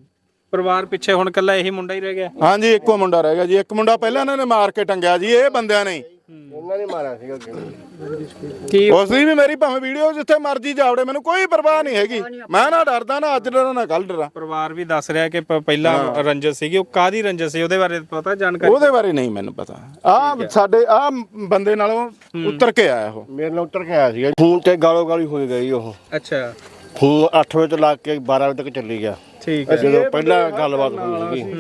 ਪਰਿਵਾਰ ਪਿੱਛੇ ਹੁਣ ਕੱਲਾ ਇਹੀ ਮੁੰਡਾ ਹੀ ਰਹਿ ਗਿਆ? ਹਾਂਜੀ ਇੱਕੋ ਮੁੰਡਾ ਰਹਿ ਗਿਆ ਜੀ। ਇੱਕ ਮੁੰਡਾ ਪਹਿਲਾਂ ਇਹਨਾਂ ਨੇ ਮਾਰ ਕੇ ਟੰਗਿਆ ਜੀ ਇਹ ਬੰਦਿਆਂ ਨੇ। ਕੀ ਉਸ ਦੀ ਵੀ ਮੇਰੀ ਭਾਵੇਂ ਵੀਡੀਓ ਜਿੱਥੇ ਮਰਜ਼ੀ ਜਾਵੜੇ ਮੈਨੂੰ ਕੋਈ ਪਰਵਾਹ ਨਹੀਂ ਹੈਗੀ। ਮੈਂ ਨਾ ਡਰਦਾ ਨਾ ਅੱਜ ਡਰਾਂ ਨਾ ਕੱਲ ਡਰਾਂ। ਪਰਿਵਾਰ ਵੀ ਦੱਸ ਰਿਹਾ ਕਿ ਪ- ਪਹਿਲਾਂ ਰੰਜਸ ਸੀਗੀ ਉਹ ਕਾਦੀ ਰੰਜਸ ਸੀ ਉਹਦੇ ਬਾਰੇ ਪਤਾ ਜਾਣਕਾਰੀ? ਉਹਦੇ ਬਾਰੇ ਨਹੀਂ ਮੈਨੂੰ ਪਤਾ। ਆ ਸਾਡੇ ਆ ਬੰਦੇ ਨਾਲੋਂ ਉੱਤਰ ਕੇ ਆਇਆ ਉਹ। ਮੇਰੇ ਨਾਲ ਉੱਤਰ ਕੇ ਆਇਆ ਸੀਗਾ। ਫੋਨ ਤੇ ਗਾਲੋ ਗਾਲੀ ਹੋਈ ਗਈ ਉਹ। ਅੱਛਾ। ਫੋਨ 8 ਵਜੇ ਤੋਂ ਲਾ ਕੇ 12 ਵਜੇ ਤੱਕ ਚੱਲੀ ਗਿਆ। ਠੀਕ ਹੈ। ਜਦੋਂ ਪਹਿਲਾਂ ਗੱਲਬਾਤ ਹੋਈ ਸੀਗੀ।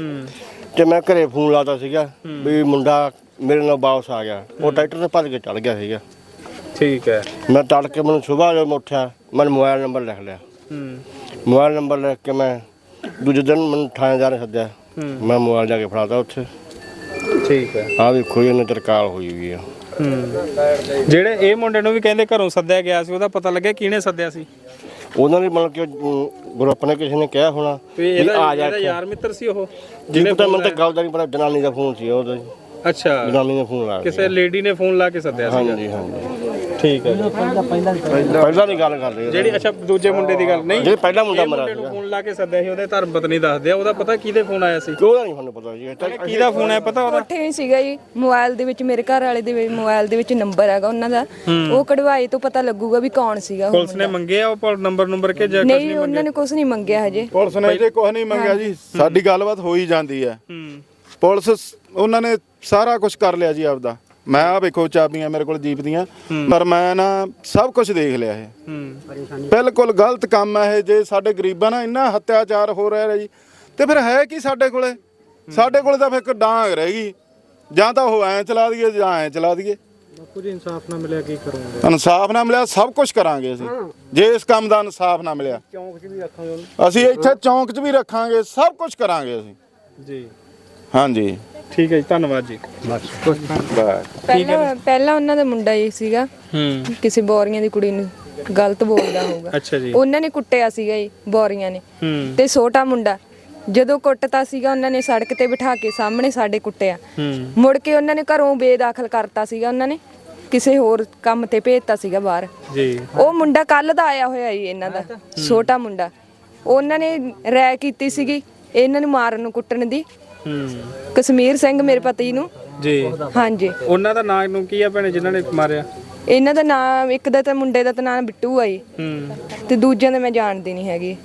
ਤੇ ਮੈਂ ਘਰੇ ਫੋਨ ਲਾਤਾ ਸੀਗਾ ਵੀ ਮੁੰਡਾ ਮੇਰੇ ਨਾਲ ਵਾਪਸ ਆ ਗਿਆ। ਉਹ ਟਰੈਕਟਰ ਤੇ ਭੱਜ ਕੇ ਚੜ ਗਿਆ ਸੀਗਾ। ਠੀਕ ਹੈ। ਮੈਂ ਤੜਕੇ ਮੈਨੂੰ ਸਵੇਰ ਜਦੋਂ ਮੈਂ ਉੱਠਿਆ ਮੈਂ ਮੋਬਾਈਲ ਨੰਬਰ ਲਿਖ ਲਿਆ। ਹੂੰ। ਮੋਬਾਈਲ ਨੰਬਰ ਲਿਖ ਕੇ ਮੈਂ ਦੂਜੇ ਦਿਨ ਮੈਨੂੰ ਥਾਣੇਦਾਰ ਨੇ ਸੱਦਿਆ। ਮੈਂ ਮੋਬਾਈਲ ਜਾ ਕੇ ਫੜਾਤਾ ਉੱਥੇ। ਠੀਕ ਹੈ। ਆ ਵੀ ਕੋਈ ਉਹਨੇ ਤਰਕਾਲ ਹੋਈ ਵੀ ਆ। ਹੂੰ। ਜਿਹੜੇ ਇਹ ਮੁੰਡੇ ਨੂੰ ਵੀ ਕਹਿੰਦੇ ਘਰੋਂ ਸੱਦਿਆ ਗਿਆ ਸੀ ਉਹਦਾ ਪਤਾ ਲੱਗਿਆ ਕਿਹਨੇ ਸੱਦਿਆ ਸੀ? ਉਹਨਾਂ ਨੇ ਮਤਲਬ ਕਿ ਗਰੁੱਪ ਨੇ ਕਿਸੇ ਨੇ ਕਿਹਾ ਹੋਣਾ ਵੀ ਇਹਦਾ ਆ ਜਾ। ਯਾਰ ਮਿੱਤਰ ਸੀ ਉਹ ਜਿਹਨੇ ਪਤਾ ਮੈਨੂੰ ਤਾਂ ਗੱਲ ਦਾ ਨਹੀਂ ਪਤਾ ਜਨਾਨੀ ਦਾ ਫੋਨ ਸੀ ਉਹਦਾ ਅੱਛਾ। ਜਨਾਨੀ ਨੇ ਫੋਨ ਲਾਇਆ ਕਿਸੇ ਲੇਡੀ ਨੇ ਫੋਨ ਲਾ ਕੇ ਸੱਦਿਆ ਸੀ ਹਾਂਜੀ ਹਾਂਜੀ। ਠੀਕ ਹੈ ਪਹਿਲਾਂ ਦੀ ਗੱਲ ਕਰ ਰਹੇ ਜਿਹੜੀ ਅੱਛਾ ਦੂਜੇ ਮੁੰਡੇ ਦੀ ਗੱਲ। ਨਹੀਂ ਜਿਹੜੇ ਪਹਿਲਾ ਮੁੰਡਾ ਇਹ ਮਰਾ ਮੁੰਡੇ ਨੂੰ ਫੋਨ ਲਾ ਕੇ ਸੱਦਿਆ ਸੀ ਉਹਦੇ ਧਰਮ ਪਤਨੀ ਦੱਸਦੇ ਆ ਉਹਦਾ ਪਤਾ ਕਿਹਦੇ ਫੋਨ ਆਇਆ ਸੀ? ਉਹਦਾ ਨਹੀਂ ਸਾਨੂੰ ਪਤਾ ਜੀ। ਇਹ ਤਾਂ ਕਿਹਦਾ ਫੋਨ ਹੈ ਪਤਾ ਉਹਦਾ? ਕੋਠੇ ਹੀ ਸੀਗਾ ਜੀ। ਮੋਬਾਈਲ ਦੇ ਵਿੱਚ ਮੇਰੇ ਘਰ ਵਾਲੇ ਦੇ ਮੋਬਾਈਲ ਦੇ ਵਿੱਚ ਨੰਬਰ ਹੈਗਾ ਉਹਨਾਂ ਦਾ। ਉਹ ਕਢਵਾਏ ਤੋਂ ਪਤਾ ਲੱਗੂਗਾ ਵੀ ਕੌਣ ਸੀਗਾ ਉਹ ਪੁਲਿਸ ਨੇ ਮੰਗਿਆ ਉਹ ਪਰ ਨੰਬਰ ਨੰਬਰ ਕੇ ਜਾਂ ਨਹੀਂ ਉਹਨਾਂ ਨੇ ਕੁਝ ਨਹੀਂ ਮੰਗਿਆ ਹਜੇ। ਪੁਲਿਸ ਨੇ ਜੇ ਕੁਝ ਨਹੀਂ ਮੰਗਿਆ ਜੀ ਸਾਡੀ ਗੱਲਬਾਤ ਹੋ ਹੀ ਜਾਂਦੀ ਹੈ। ਹੂੰ। ਪੁਲਿਸ ਉਹਨਾਂ ਨੇ ਸਾਰਾ ਕੁਝ ਕਰ ਲਿਆ ਜੀ ਆਪਦਾ। ਮੈਂ ਆ ਵੇਖੋ ਚਾਬੀਆਂ ਮੇਰੇ ਕੋਲ ਜੀਪ ਦੀਆਂ ਪਰ ਮੈਂ ਨਾ ਸਭ ਕੁਝ ਦੇਖ ਲਿਆ ਇਹ। ਹੂੰ। ਬਿਲਕੁਲ ਗਲਤ ਕੰਮ ਹੈ ਇਹ ਜੇ ਸਾਡੇ ਗਰੀਬਾਂ ਨਾਲ ਇੰਨਾ ਹੱਤਿਆਚਾਰ ਹੋ ਰਿਹਾ ਹੈ ਜੀ ਤੇ ਫਿਰ ਹੈ ਕੀ ਸਾਡੇ ਕੋਲੇ? ਸਾਡੇ ਕੋਲੇ ਤਾਂ ਫਿਰ ਇੱਕ ਡਾਂਗ ਰਹਿ ਗਈ। ਜਾਂ ਤਾਂ ਉਹ ਐਂ ਚਲਾ ਦਈਏ ਜਾਂ ਐਂ ਚਲਾ ਦਈਏ। ਕੁਝ ਇਨਸਾਫ ਨਾ ਮਿਲਿਆ ਕੀ ਕਰੋਗੇ? ਇਨਸਾਫ ਨਾ ਮਿਲਿਆ ਸਭ ਕੁਝ ਕਰਾਂਗੇ ਅਸੀਂ। ਜੇ ਇਸ ਕੰਮ ਦਾ ਇਨਸਾਫ ਨਾ ਮਿਲਿਆ। ਚੌਂਕ 'ਚ ਵੀ ਰੱਖਾਂਗੇ ਉਹਨੂੰ। ਅਸੀਂ ਇੱਥੇ ਚੌਂਕ 'ਚ ਵੀ ਰੱਖਾਂਗੇ ਸਭ ਕੁਝ ਕਰਾਂਗੇ ਅਸੀਂ। ਜੀ। ਹਾਂਜੀ। ਠੀਕ ਹੈ ਜੀ ਧੰਨਵਾਦ ਜੀ। ਬਸ। ਪਹਿਲਾਂ ਪਹਿਲਾਂ ਉਹਨਾਂ ਦਾ ਮੁੰਡਾ ਹੀ ਸੀਗਾ ਹੂੰ। ਕਿਸੇ ਬੋਰੀਆਂ ਦੀ ਕੁੜੀ ਨੂੰ ਗਲਤ ਬੋਲਦਾ ਹੋਊਗਾ। ਅੱਛਾ ਜੀ। ਉਹਨਾਂ ਨੇ ਕੁੱਟਿਆ ਸੀਗਾ ਜੀ ਬੋਰੀਆਂ ਨੇ। ਹੂੰ। ਤੇ ਛੋਟਾ ਮੁੰਡਾ ਜਦੋਂ ਕੁੱਟਤਾ ਸੀਗਾ ਉਹਨਾਂ ਨੇ ਸੜਕ ਤੇ ਬਿਠਾ ਕੇ ਸਾਹਮਣੇ ਸਾਡੇ ਕੁੱਟਿਆ। ਹੂੰ। ਮੁੜ ਕੇ ਉਹਨਾਂ ਨੇ ਘਰੋਂ ਬੇਦਾਖਲ ਕਰਤਾ ਸੀਗਾ ਉਹਨਾਂ ਨੇ ਕਿਸੇ ਹੋਰ ਕੰਮ ਤੇ ਭੇਜਤਾ ਸੀਗਾ ਬਾਹਰ। ਜੀ। ਉਹ ਮੁੰਡਾ ਕੱਲ ਦਾ ਆਇਆ ਹੋਇਆ ਜੀ ਇਹਨਾਂ ਦਾ ਛੋਟਾ ਮੁੰਡਾ। ਉਹਨਾਂ ਨੇ ਰੈ ਕੀਤੀ ਸੀਗੀ ਇਹਨਾਂ ਨੂੰ ਮਾਰਨ ਨੂੰ ਕੁੱਟਣ ਦੀ। ਹੂੰ। ਕਸ਼ਮੀਰ ਸਿੰਘ ਮੇਰੇ ਪਤੀ ਨੂੰ। ਜੀ। ਹਾਂਜੀ। ਉਹਨਾਂ ਦਾ ਨਾਂ ਨੂੰ ਕੀ ਆ ਭੈਣੇ ਜਿਨ੍ਹਾਂ ਨੇ ਮਾਰਿਆ? ਇਹਨਾਂ ਦਾ ਨਾਮ ਇੱਕ ਦਾ ਤਾਂ ਮੁੰਡੇ ਦਾ ਤਾਂ ਨਾਮ ਬਿੱਟੂ ਆ ਜੀ। ਹੂੰ। ਤੇ ਦੂਜਿਆਂ ਦਾ ਮੈਂ ਜਾਣਦੀ ਨਹੀਂ ਹੈਗੀ।